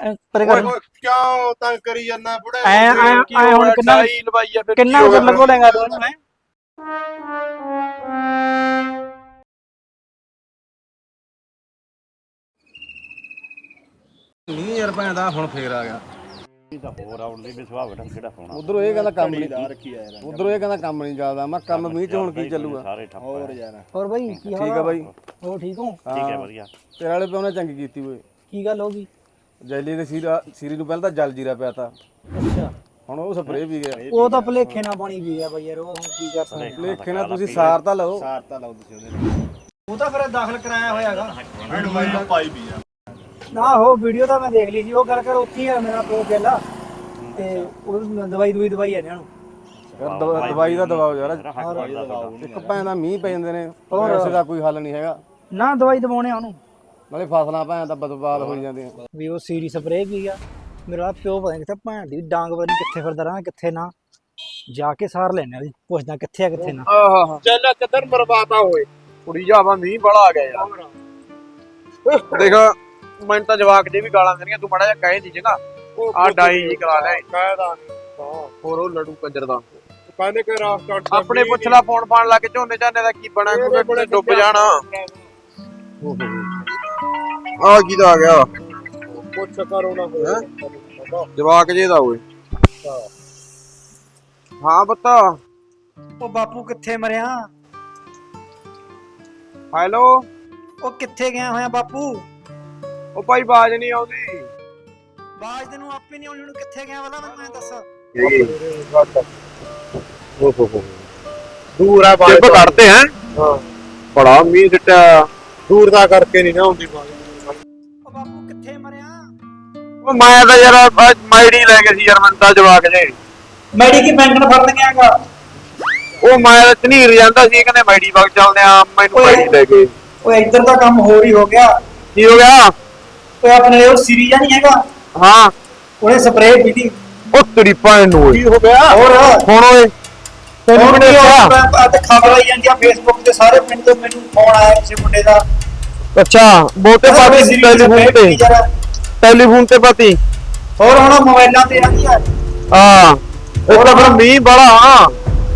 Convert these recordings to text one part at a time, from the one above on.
ਐ ਪਰੇ ਕਰ। ਕਿਉਂ ਤੰਗ ਕਰੀ ਜਾਂਦਾ ਬੁੜੇ? ਐ ਐ ਐ ਹੁਣ ਕਿੰਨਾ ਲਵਾਈ ਆ ਫਿਰ ਕਿੰਨਾ ਕੁ ਲੱਗੋ ਲੈਗਾ ਤੂੰ ਇਹਨੂੰ ਹੈਂ? ਨਹੀਂ ਯਾਰ ਭੈਣ ਦਾ ਹੁਣ ਫੇਰ ਆ ਗਿਆ। ਹੋਰ ਆਉਣ ਦੀ ਵਿਸ਼ਵਾਸ ਢੰਗ ਕਿਹੜਾ ਹੋਣਾ ਉਧਰੋਂ ਇਹ ਕਹਿੰਦਾ ਕੰਮ ਲਾ ਨਹੀਂ ਰੱਖੀ ਆ ਯਾਰ ਉਧਰੋਂ ਇਹ ਕਹਿੰਦਾ ਕੰਮ ਨਹੀਂ ਚੱਲਦਾ। ਮੈਂ ਕੰਮ ਮੀਂਹ ਚ ਹੁਣ ਕੀ ਚੱਲੂਗਾ? ਸਾਰੇ ਠੱਪ ਹੋਰ ਯਾਰ। ਹੋਰ ਬਾਈ ਕੀ ਹਾਲ ਠੀਕ ਆ ਬਾਈ। ਹੋ ਠੀਕ ਹੋ? ਠੀਕ ਹੈ। ਵਧੀਆ। ਤੇਰੇ ਵਾਲੇ ਪਿਓ ਨੇ ਚੰਗੀ ਕੀਤੀ ਓਏ ਕੀ ਗੱਲ ਹੋ ਗਈ? ਜੈਲੀ ਦੇ ਸੀਰਾ ਸੀਰੀ ਨੂੰ ਪਹਿਲਾਂ ਤਾਂ ਜਲ ਜੀਰਾ ਪਿਆ ਤਾ। ਅੱਛਾ। ਹੁਣ ਉਹ ਸਪਰੇਅ ਵੀ ਗਿਆ। ਉਹ ਤਾਂ ਭਲੇਖੇ ਨਾਲ ਪਾਣੀ ਪੀ ਗਿਆ ਬਾਈ ਯਾਰ ਉਹ ਹੁਣ ਕੀ ਕਰ ਸਕਦੇ? ਲੇਖੇ ਨਾ ਤੁਸੀਂ ਸਾਰ ਤਾਂ ਲਓ। ਸਾਰ ਤਾਂ ਲਾਓ ਤੁਸੀਂ ਉਹਦੇ ਉਹ ਤਾਂ ਫਿਰ ਦਾਖਲ ਕਰਾਇਆ ਹੋਇਆਗਾ। ਮੈਨੂੰ ਬਾਈ ਦਾ ਪਾਈ ਵੀ ਆ। ਨਾ ਹੋ ਵੀਡੀਓ ਤਾਂ ਮੈਂ ਦੇਖ ਲਈ ਸੀ। ਉਹ ਗੱਲ ਕਰ ਉੱਥੇ ਹੀ ਆ ਮੇਰਾ ਪਿਓ ਪਹਿਲਾਂ ਤੇ ਉਹ ਦਵਾਈ ਦਵਾਈ ਦਵਾਈ ਆ ਨੇ। ਉਹਨੂੰ ਯਾਰ ਦਵਾ- ਦਵਾਈ ਦਾ ਦਵਾਓ ਯਾਰ। ਇੱਕ ਭੈਣ ਦਾ ਮੀਂਹ ਪੈ ਜਾਂਦੇ ਨੇ। ਪੈਸੇ ਦਾ ਕੋਈ ਹੱਲ ਨਹੀਂ ਹੈਗਾ। ਨਾ ਦਵਾਈ ਦਵਾਉਣੇ ਆ ਉਹਨੂੰ। ਨਾਲੇ ਫਸਲਾਂ ਭੈਣ ਦਾ ਬਰਬਾਦ ਹੋਈ ਜਾਂਦੀਆਂ। ਵੀ ਉਹ ਸੀਰੀ ਸਪਰੇਅ ਕੀ ਆ? ਮੇਰਾ ਪਿਓ ਪਤਾ ਕਿੱਥੇ ਭੈਣ ਦੀ ਡਾਂਗ ਪਤਾ ਕਿੱਥੇ ਫਿਰਦਾ ਰਹਾਂ ਕਿੱਥੇ ਨਾ। ਜਾ ਕੇ ਸਾਰ ਲੈਣੇ ਉਹਦੀ ਪੁੱਛਦਾ ਕਿੱਥੇ ਆ ਕਿੱਥੇ ਨਾ। ਆਹਾ ਚੱਲ ਕਿੱਧਰ ਬਰਬਾਦਾ ਹੋਏ ਕੁੜੀ ਜਾਵਾ ਮੀਂਹ ਬੜਾ ਆ ਗਿਆ ਯਾਰ। ਦੇਖ ਮੈਨੂੰ ਤਾਂ ਜਵਾਕ ਜੇ ਵੀ ਗਾਲਾਂ ਦੇਣੀਆਂ ਤੂੰ ਮਾੜਾ ਜਿਹਾ ਕਹੇ ਦੀ ਜਗਾ ਆ ਡਾਈ ਜੀ ਕਰਾ ਲੈ। ਕਾਇਦਾ ਹੋਰ ਉਹ ਲੜੂ ਕੰਜਰ ਦਾ। ਕਾਹਨੇ ਕੇ ਰਾਸ ਕੱਟ ਆਪਣੇ ਪੁੱਛ ਲਾ ਫੋਨ ਫਾਨ ਲਾ ਕੇ ਝੋਨੇ ਝਾਨੇ ਦਾ ਕੀ ਬਣਾ ਕੋਈ ਡੁੱਬ ਜਾਣਾ। ਆ ਕੀ ਦਾ ਆ ਗਿਆ? ਪੁੱਛ ਕਰੋ ਨਾ ਹੋਏ ਜਵਾਕ ਜੇ ਦਾ ਓਏ। ਹਾਂ। ਬੱਤਾ ਉਹ ਬਾਪੂ ਕਿੱਥੇ ਮਰਿਆ? ਹੈਲੋ। ਉਹ ਕਿੱਥੇ ਗਿਆ ਹੋਇਆ ਬਾਪੂ? ਉਹ ਭਾਈ ਬਾਜ ਨਹੀਂ ਆਉਂਦੀ। ਬਾਜ ਤੈਨੂੰ ਆਪੇ ਨਹੀਂ ਆਉਣੀ ਉਹਨੂੰ ਕਿੱਥੇ ਗਿਆ ਵਾਲਾ ਮੈਨੂੰ ਐਂ ਦੱਸ। ਦੂਰ ਆ ਟਿੱਪ ਕੱਢਤੇ ਹੈ। ਹਾਂ। ਬੜਾ ਮੀਂਹ ਸਿੱਟਿਆ। ਦੂਰ ਦਾ ਕਰਕੇ ਨਹੀਂ ਨਾ ਹੁੰਦੀ ਬਾਈ ਉਹ ਮੈਂ ਤਾਂ ਯਾਰ ਅੱਜ ਮਾਈੜੀ ਲੈ ਕੇ ਸੀ ਯਾਰ ਮੈਨੂੰ ਤਾਂ ਜਵਾਕ ਜੇ। ਮੈਡੀ ਕੀ ਬੈਂਕਨ ਫੜਨ ਗਿਆਗਾ ਉਹ ਮੈਂ ਤਾਂ ਝਨੀਰ ਜਾਂਦਾ ਸੀ ਕਹਿੰਦੇ ਮਾਈੜੀ ਬਾਗ ਚੱਲਦੇ ਆ ਮੈਨੂੰ ਓਏ। ਮਾਈੜੀ ਲੈ ਕੇ। ਓਏ ਇੱਧਰ ਦਾ ਕੰਮ ਹੋਰ ਹੀ ਹੋ ਗਿਆ। ਕੀ ਹੋ ਗਿਆ? ਓਏ ਆਪਣੇ ਉਹ ਸੀਰੀ ਜਾਂ ਨਹੀਂ ਹੈਗਾ? ਹਾਂ। ਉਹਨੇ ਸਪਰੇਅ ਕੀਤੀ ਉਹ ਤੇਰੀ ਭੈਣ ਨੂੰ ਓਏ। ਕੀ ਹੋ ਗਿਆ? ਹੋਰ। ਹੁਣ ਓਏ। ਤੈਨੂੰ ਕਿਹਨੇ ਕੀ ਦੱਸਿਆ ਹੋਇਆ? ਤੇ ਖਬਰ ਆਈ ਜਾਂਦੀ ਆ ਫੇਸਬੁੱਕ ਤੇ ਸਾਰੇ ਪਿੰਡ ਤੋਂ ਮੈਨੂੰ ਫੋਨ ਆਇਆ ਕਿਸੇ ਮੁੰਡੇ ਦਾ। ਅੱਛਾ ਬਹੁਤੇ ਪਾਤੀ ਸੀਰੀ ਦੀ ਟੈਲੀਫੋਨ ਤੇ ਯਾਰ। ਟੈਲੀਫੋਨ ਤੇ ਪਾਤੀ। ਹੋਰ ਹੁਣ ਮੋਬਾਈਲਾਂ ਤੇ ਆਂਦੀ ਆ? ਹਾਂ। ਉਹ ਤਾਂ ਫਿਰ ਮੀਂਹ ਬੜਾ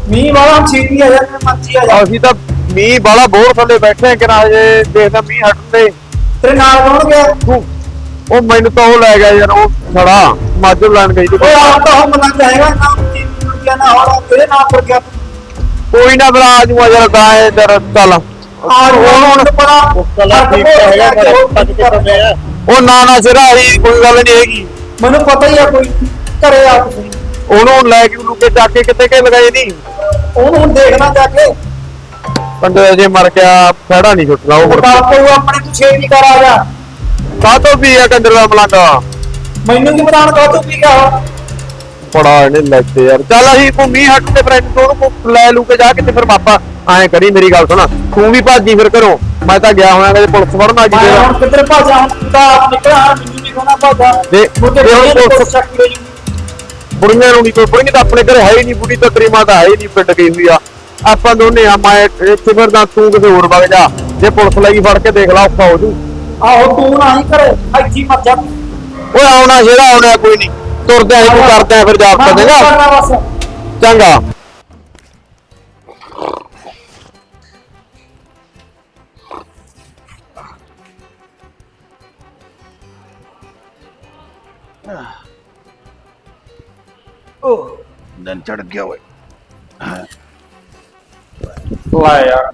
ਮੀਂਹ ਵਾਲਾ ਛੇਤੀ ਆ ਜਾ ਮੱਚੀ ਆ ਜਾ। ਅਸੀਂ ਤਾਂ ਮੀਂਹ ਬੜਾ ਬੋਰ ਥੱਲੇ ਬੈਠੇ ਆ ਕਿਰਾ ਜੇ ਦੇਖਦਾ ਮੀਂਹ ਹਟਦੇ ਤੇਰੇ ਨਾਲ ਕੌਣ ਗਿਆ? ਤੂੰ ਉਹ ਮੈਨੂੰ ਤਾਂ ਉਹ ਲੈ ਗਿਆ ਯਾਰ ਉਹ ਛੜਾ ਮੱਝ ਲੈਣ ਗਈ ਸੀ। ਓਏ ਆਪ ਤਾਂ ਹੁਣ ਮਨਾ ਚਾਹੇਗਾ ਨਾ ਚੀਜ਼ ਨੂੰ ਹੋਰ ਤੇਰੇ ਨਾਲ ਪਰ ਗਿਆ। ਕੋਈ ਨਾ ਬਰਾ ਜੂਆ ਯਾਰ ਗਾਏ ਦਰ ਚੱਲ। ਆ ਹੁਣ ਹੁਣ ਪਤਾ ਕਲਾ ਠੀਕ ਤਾਂ ਹੈਗਾ ਪਰ ਪੱਜ ਕੇ ਆ ਉਹ ਨਾ ਨਾ ਸਿਰਾ ਹੀ ਕੋਈ ਗੱਲ ਨਹੀਂ ਹੈਗੀ। ਮੈਨੂੰ ਪਤਾ ਹੀ ਆ ਕੋਈ ਘਰੇ ਆ ਤੁਸੀਂ। ਉਹਨੂੰ ਲੈ ਕੇ ਲੁਕੇ ਚੱਕ ਕੇ ਕਿੱਥੇ ਕੇ ਲਗਾਈ ਨਹੀਂ? ਉਹਨੂੰ ਹੁਣ ਦੇਖਣਾ ਜਾ ਕੇ। ਕੰਡੇ ਜੇ ਮਰ ਗਿਆ ਫੜਾ ਨਹੀਂ ਛੁੱਟਣਾ ਉਹ ਤਾਂ ਪਊ ਆਪਣੇ ਤੂੰ ਛੇਤੀ ਕਰ ਆ ਜਾ। ਕਾਤੋਂ ਵੀ ਆ ਕੰਦਰ ਦਾ ਮਲੰਗਾ? ਮੈਨੂੰ ਕੀ ਪਤਾ ਕਾ ਤੂੰ ਪੀ ਗਿਆ। ਬੜਾ ਇਹਨੇ ਲੱਗੇ ਯਾਰ। ਚੱਲ ਅਸੀਂ ਘੁੰਮੀ ਹੱਟ ਤੇ ਫਰੈਂਡ ਤੋਂ ਉਹਨੂੰ ਲੈ ਲੂ ਕੇ ਜਾ ਕੇ ਤੇ ਫਿਰ ਪਾਪਾ ਐਂ ਕਰੀ ਮੇਰੀ ਗੱਲ ਸੁਣ। ਤੂੰ ਵੀ ਭਾਜੀ ਫਿਰ ਘਰੋਂ। ਮੈਂ ਤਾਂ ਗਿਆ ਹੋਇਆ ਕਿ ਪੁਲਿਸ ਫੜਨ ਆ ਗਈ ਮੈਂ ਹੁਣ ਕਿੱਧਰ ਭਾਜਾ? ਹੁਣ ਤੂੰ ਤਾਂ ਆਪ ਨਿਕਲਿਆ ਮੈਨੂੰ ਨਹੀਂ ਕੋਣਾ ਭਾਜਾ ਜੇ ਮੁੱਦੇ ਜੇ ਹੁਣ ਪੁਲਿਸ ਸ਼ੱਕ ਹੋ ਬੁੜੀਆਂ ਨੂੰ ਨਹੀਂ ਕੋਈ ਬੁੜੀਆਂ ਤਾਂ ਆਪਣੇ ਘਰੇ ਹੈ ਹੀ ਨਹੀਂ ਬੁੜੀ ਤਾਂ ਤੇਰੀ ਮਾਂ ਤਾਂ ਹੈ ਹੀ ਨਹੀਂ ਪਿੰਡ ਗਈ ਹੋਈ ਆ। ਆਪਾਂ ਦੋਨੇ ਆ ਮੈਂ ਇੱਥੇ ਫਿਰਦਾ ਤੂੰ ਕਿਸੇ ਹੋਰ ਵਗ ਜਾ। ਜੇ ਪੁਲਿਸ ਲਈ ਫੜ ਕੇ ਦੇਖ ਲਾ ਔਖਾ ਹੋ ਜੂ। ਆਹੋ ਤੂੰ ਨਾ ਹੀ ਕਰੇ ਇੱਥੇ ਮਰ ਜਾ। ਓਏ ਆਉਣਾ ਜਿਹੜਾ ਆਉਣਾ ਕੋਈ ਨਹੀਂ ਤੁਰਦੇ ਆਂ ਤੂੰ ਕਰਦੇ ਆਂ ਫਿਰ ਜਾਪ ਚੰਗਾ। ਉਹ ਦਿਨ ਚੜ ਗਿਆ ਓਏ। ਲੈ ਯਾਰ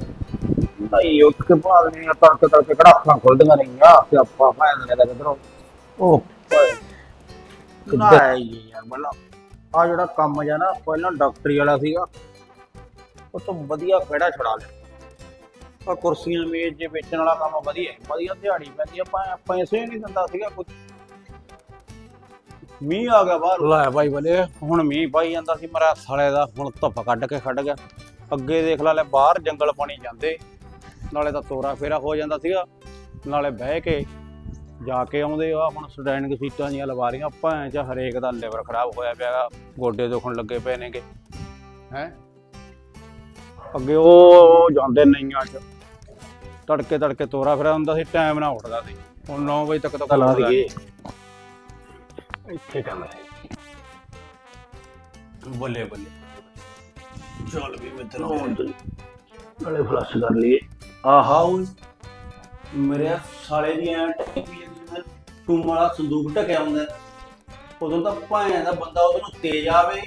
ਨਹੀਂ ਕੇ ਬਾਅਦ ਨਹੀਂ ਤੜਕੇ ਤੜਕੇ ਕੜਾਕਾਂ ਖੁੱਲਦੀਆਂ ਰਹੀਆਂ ਤੇ ਆਪਾਂ ਫਾਇਦਾ ਨੇ ਕਿਧਰੋਂ। ਉਹ ਨਾ ਯਾਰ ਬਲਾ ਆ ਜਿਹੜਾ ਕੰਮ ਜਾਂ ਨਾ ਪਹਿਲਾਂ ਡਾਕਟਰੀ ਵਾਲਾ ਸੀਗਾ ਉਹ ਤੋਂ ਵਧੀਆ ਕਿਹੜਾ ਛੜਾ ਲਿਆ। ਆ ਕੁਰਸੀਆਂ ਮੇਜ਼ ਜੇ ਵੇਚਣ ਵਾਲਾ ਕੰਮ ਵਧੀਆ ਵਧੀਆ ਦਿਹਾੜੀ ਪੈਂਦੀ ਆ ਆਪਾਂ ਪੈਸੇ ਨਹੀਂ ਦਿੰਦਾ ਸੀਗਾ ਕੁਝ ਮੀਂਹ ਆ ਗਿਆ ਬਾਹਰ। ਲੈ ਭਾਈ ਬਲੇ। ਹੁਣ ਮੀਂਹ ਪਾਈ ਜਾਂਦਾ ਸੀ ਮਰਾ ਸਾਲੇ ਦਾ ਹੁਣ ਧੁੱਪ ਕੱਢ ਕੇ ਖੜ ਗਿਆ। ਅੱਗੇ ਦੇਖ ਲਾ ਲੈ ਬਾਹਰ ਜੰਗਲ ਪਾਣੀ ਜਾਂਦੇ। ਨਾਲੇ ਤਾਂ ਤੋਰਾ ਫੇਰਾ ਹੋ ਜਾਂਦਾ ਸੀਗਾ। ਨਾਲੇ ਬਹਿ ਕੇ ਜਾ ਕੇ ਆਉਂਦੇ ਆ ਹੁਣ ਸਟੈਂਡਿੰਗ ਸੀਟਾਂ ਜੀਆਂ ਲਵਾ ਰਹੀਆਂ ਭਾਂ ਚ ਹਰੇਕ ਦਾ ਲਿਵਰ ਖਰਾਬ ਹੋਇਆ ਪਿਆਗਾ ਗੋਡੇ ਦੁਖਣ ਲੱਗੇ ਪਏ ਨੇਗੇ। ਹੈ? ਅੱਗੇ ਉਹ ਜਾਂਦੇ ਨਈਆਂ ਚ। ਤੜਕੇ ਤੜਕੇ ਤੋਰਾ ਫੇਰਾ ਹੁੰਦਾ ਸੀ ਟਾਈਮ ਨਾਲ ਉੱਠਦਾ ਸੀ। ਹੁਣ 9 ਵਜੇ ਤੱਕ ਤਾਂ ਲਾ ਦਈਏ। ਇੱਥੇ ਕਹਿੰਦਾ ਹੈ। ਬੱਲੇ ਬੱਲੇ। ਚੱਲ ਵੀ ਮਿੱਤਰ ਹੁਣ ਤੇ ਨਾਲੇ ਫਲਸ਼ ਕਰ ਲਈਏ। ਆਹਾ ਓਏ ਮੇਰੇ ਸਾਲੇ ਦੀ ਐ ਜਾਂਦੀ ਜਿਵੇਂ ਟੂਮ ਵਾਲਾ ਸੰਦੂਕ ਢਕਿਆ ਹੁੰਦਾ। ਉਦੋਂ ਤਾਂ ਭਾਂ ਦਾ ਬੰਦਾ ਉਧਰੋਂ ਤੇਜ਼ ਆਵੇ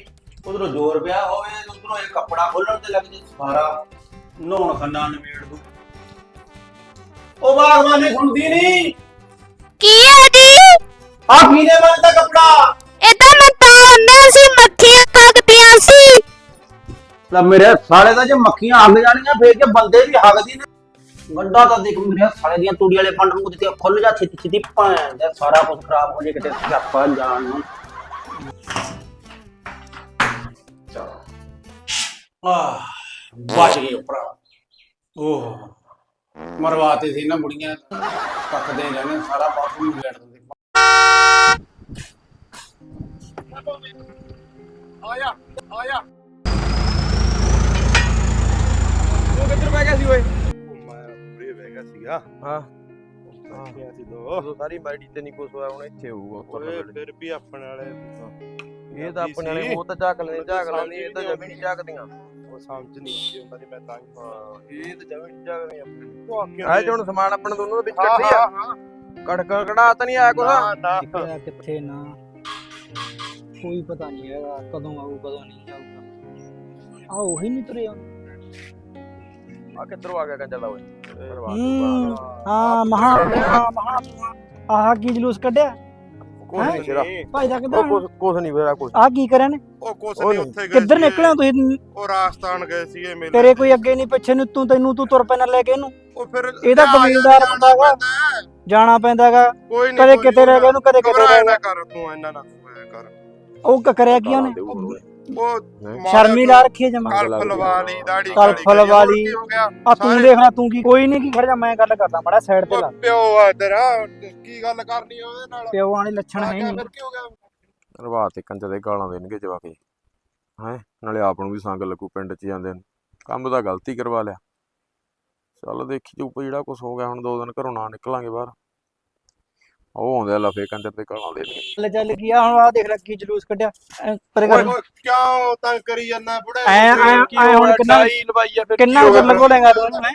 ਉਧਰੋਂ ਜ਼ੋਰ ਪਿਆ ਹੋਵੇ ਉਧਰੋਂ ਇਹ ਕੱਪੜਾ ਖੋਲਣ ਤੇ ਲੱਗ ਜੇ ਸਾਰਾ ਨਹਾਉਣ ਖੰਨਾ ਨਵੇੜ ਦੂ ਉਹ ਬਾਗਵਾਨੀ ਸੁਣਦੀ ਨਹੀਂ ਕੀ ਹੈ ਜੀ ਆ ਕਿਹਦੇ ਮਨ ਦਾ ਕੱਪੜਾ। ਇਹ ਤਾਂ ਮੈਂ ਤਾਂ ਉਹਨੇ ਸੀ ਮੱਖੀਆਂ ਖਾਗਦੀਆਂ ਸੀ। ਤਾਂ ਮੇਰੇ ਸਾਲੇ ਦਾ ਜੇ ਮੱਖੀਆਂ ਹੱਗ ਜਾਣੀਆਂ ਫੇਰ ਕੇ ਬੰਦੇ ਵੀ ਹੱਗਦੀ ਨੇ। ਗੰਡਾ ਤਾਂ ਦੇਖ ਮੇਰੇ ਸਾਲੇ ਦੀਆਂ ਤੂੜੀ ਵਾਲੇ ਪੰਡ ਨੂੰ ਦਿੱਤੇ ਖੁੱਲ ਜਾ ਛੇਤੀ ਛੇਤੀ ਭੈਣ ਦਾ ਸਾਰਾ ਕੁਝ ਖਰਾਬ ਹੋ ਜੇ ਕਿਤੇ ਸਿਆਪਾ ਜਾਣ ਨੂੰ। ਆਹ ਬਚ ਗਏ ਭਰਾ। ਓਹ ਮਰਵਾਤੇ ਸੀ ਨਾ ਬੁੜੀਆਂ। ਪੱਕਦੇ ਰਹਿਣੇ ਸਾਰਾ ਬਾਥਰੂਮ ਲੈਟ ਆਇਆ ਆਇਆ। ਤੂੰ ਕਿੱਧਰ ਬਹਿ ਗਿਆ ਸੀ ਓਏ? ਮੈਂ ਪੂਰੇ ਬਹਿ ਗਿਆ ਸੀਗਾ। ਹਾਂ। ਕਿਹਾ ਸੀ ਦੋ। ਸਾਰੀ ਮਾਈਡੀ ਤੇ ਨਹੀਂ ਕੁਛ ਹੋਇਆ ਹੁਣ ਇੱਥੇ ਹੋਊਗਾ ਓਏ। ਫਿਰ ਵੀ ਆਪਣੇ ਵਾਲੇ ਇਹ ਤਾਂ ਆਪਣੇ ਵਾਲੇ ਉਹ ਤਾਂ ਝਾਕ ਲੈਣੇ ਝਾਕ ਲੈਣੇ ਇਹ ਤਾਂ ਜਮੀ ਨਹੀਂ ਝਾਕਦੀਆਂ। ਉਹ ਸਮਝ ਨਹੀਂ ਆਉਂਦੀ ਉਹਨਾਂ ਦੀ ਮੈਂ ਤਾਂ ਹੀ ਹਾਂ ਇਹ ਤਾਂ ਜਮੀ ਨਹੀਂ ਝਾਕਦੀਆਂ। ਆਪਣੇ ਆਏ ਹੁਣ ਸਮਾਨ ਆਪਣੇ ਦੋਨੋਂ ਦੇ ਵਿੱਚ ਹਾਂ ਕੱਢੀ ਆ ਹਾਂ ਹਾਂ। ਕੜਕ ਕੜਾ ਤਾਂ ਨਹੀਂ ਆਇਆ ਕੁਛ? ਨਾ ਕਿੱਥੇ ਨਾ। ਕੋਈ ਪਤਾ ਨਹੀਂ ਹੈਗਾ ਕਦੋਂ ਆਊ ਕਦੋਂ ਨਹੀਂ ਆਊਗਾ ਆ ਉਹੀ ਨਹੀਂ ਤੁਰਿਆ ਆ ਕਿੱਧਰੋਂ ਆ ਗਿਆ ਕੰਜਾ ਦਾ ਓਏ? ਹੂੰ ਹਾਂ ਮਹਾ ਮਹਾ ਮਹਾ ਆਹ ਕੀ ਜਲੂਸ ਕੱਢਿਆ? ਕੁਛ ਨਹੀਂ ਸਿਰਾ। ਭਾਈ ਦਾ ਉਹ ਕਿੱਧਰ ਕੁਛ ਕੁਛ ਨਹੀਂ ਫੇਰਾ ਕੁਛ। ਆ ਕੀ ਕਰਿਆ ਨੇ? ਉਹ ਕੁਛ ਉਹ ਨਹੀਂ ਨਹੀਂ। ਉੱਥੇ ਗਏ ਕਿੱਧਰ ਸੀਗੇ। ਨਿਕਲਿਆ ਤੁਸੀਂ? ਉਹ ਰਾਜਸਥਾਨ ਗਏ ਸੀਗੇ ਮੇਲੇ ਤੇਰੇ ਕੋਈ ਅੱਗੇ ਨਹੀਂ ਪਿੱਛੇ ਨੂੰ ਤੂੰ ਤੈਨੂੰ ਤੂੰ ਤੁਰ ਪੈਣਾ ਲੈ ਕੇ ਇਹਨੂੰ। ਉਹ ਫਿਰ ਇਹਦਾ ਕਬੀਲਦਾਰ ਜਾਣਾ ਬੰਦਾ। ਜਾਣਾ ਪੈਂਦਾਗਾ ਕੋਈ ਨਹੀਂ ਕਦੇ ਕਿਤੇ ਰਹਿ ਗਿਆ ਉਹਨੂੰ ਕਦੇ ਕਿਤੇ ਰਹਿ ਗਿਆ। ਕਰ ਤੂੰ ਇਹਨਾਂ ਨਾਲ। ਉਹ ਕ- ਕਰਿਆ ਕੀ ਉਹਨੇ? ਉਹ ਸ਼ਰਮੀ ਲਾ ਰੱਖੀ ਜਮਾ। ਕਲਫ ਲਵਾ ਲਈ ਦਾੜੀ ਕਲਫ ਲਵਾ ਹੋਰ ਲਈ। ਕੀ ਹੋ ਗਿਆ? ਆ ਤੂੰ ਸਾਰੇ- ਦੇਖ ਲੈ ਤੂੰ ਕੀ ਕੋਈ ਨਹੀਂ ਕੀ ਖੜ ਜਾ ਮੈਂ ਗੱਲ ਕਰਦਾ ਮੜਾ ਸਾਈਡ ਤੇ ਲਾ। ਉਹ ਪਿਓ ਆ ਤੇਰਾ ਕੀ ਗੱਲ ਕਰਨੀ ਆ ਉਹਦੇ ਨਾਲ? ਪਿਓ ਵਾਲੇ ਲੱਛਣ ਆ ਹੈ ਨਹੀਂ। ਫਿਰ ਕੀ ਹੋ ਗਿਆ? ਰਵਾ ਤੇ ਕੰਜਾ ਦੇ ਗਾਲਾਂ ਦੇਣਗੇ ਜਵਾਕੇ। ਹੈ? ਨਾਲੇ ਆਪ ਨੂੰ ਵੀ ਸੰਗ ਲੱਗੂ ਪਿੰਡ 'ਚ ਜਾਂਦੇ ਨੂੰ। ਕੰਮ ਤਾਂ ਗਲਤੀ ਕਰਵਾ ਲਿਆ। ਚੱਲ ਦੇਖੀ ਜੂ ਜਿਹੜਾ ਕੁਝ ਹੋ ਗਿਆ ਹੁਣ ਦੋ ਦਿਨ ਘਰੋਂ ਨਾ ਨਿਕਲਾਂਗੇ ਬਾਹਰ। ਉਹ ਆਉਂਦੇ ਆ ਲਫੇ ਕੰਜਰ ਤੇ ਗਾਲਾਂ ਦੇਣਗੇ ਚੱਲ ਚੱਲ ਗਿਆ ਹੁਣ ਆ ਦੇਖ ਲੈ ਕੀ ਜਲੂਸ ਕੱਢਿਆ ਐਂ ਪਰੇ ਕਰ। ਓਏ ਓਏ ਕਿਉਂ ਤੰਗ ਕਰੀ ਜਾਂਦਾ ਬੁੜੇ? ਐ ਐ ਐ ਹੁਣ ਕਿੰਨਾ ਲਵਾਈ ਆ ਫਿਰ? ਕਿੰਨਾ ਕੀ ਹੋ ਗਿਆ? ਤੂੰ ਹੈਂ?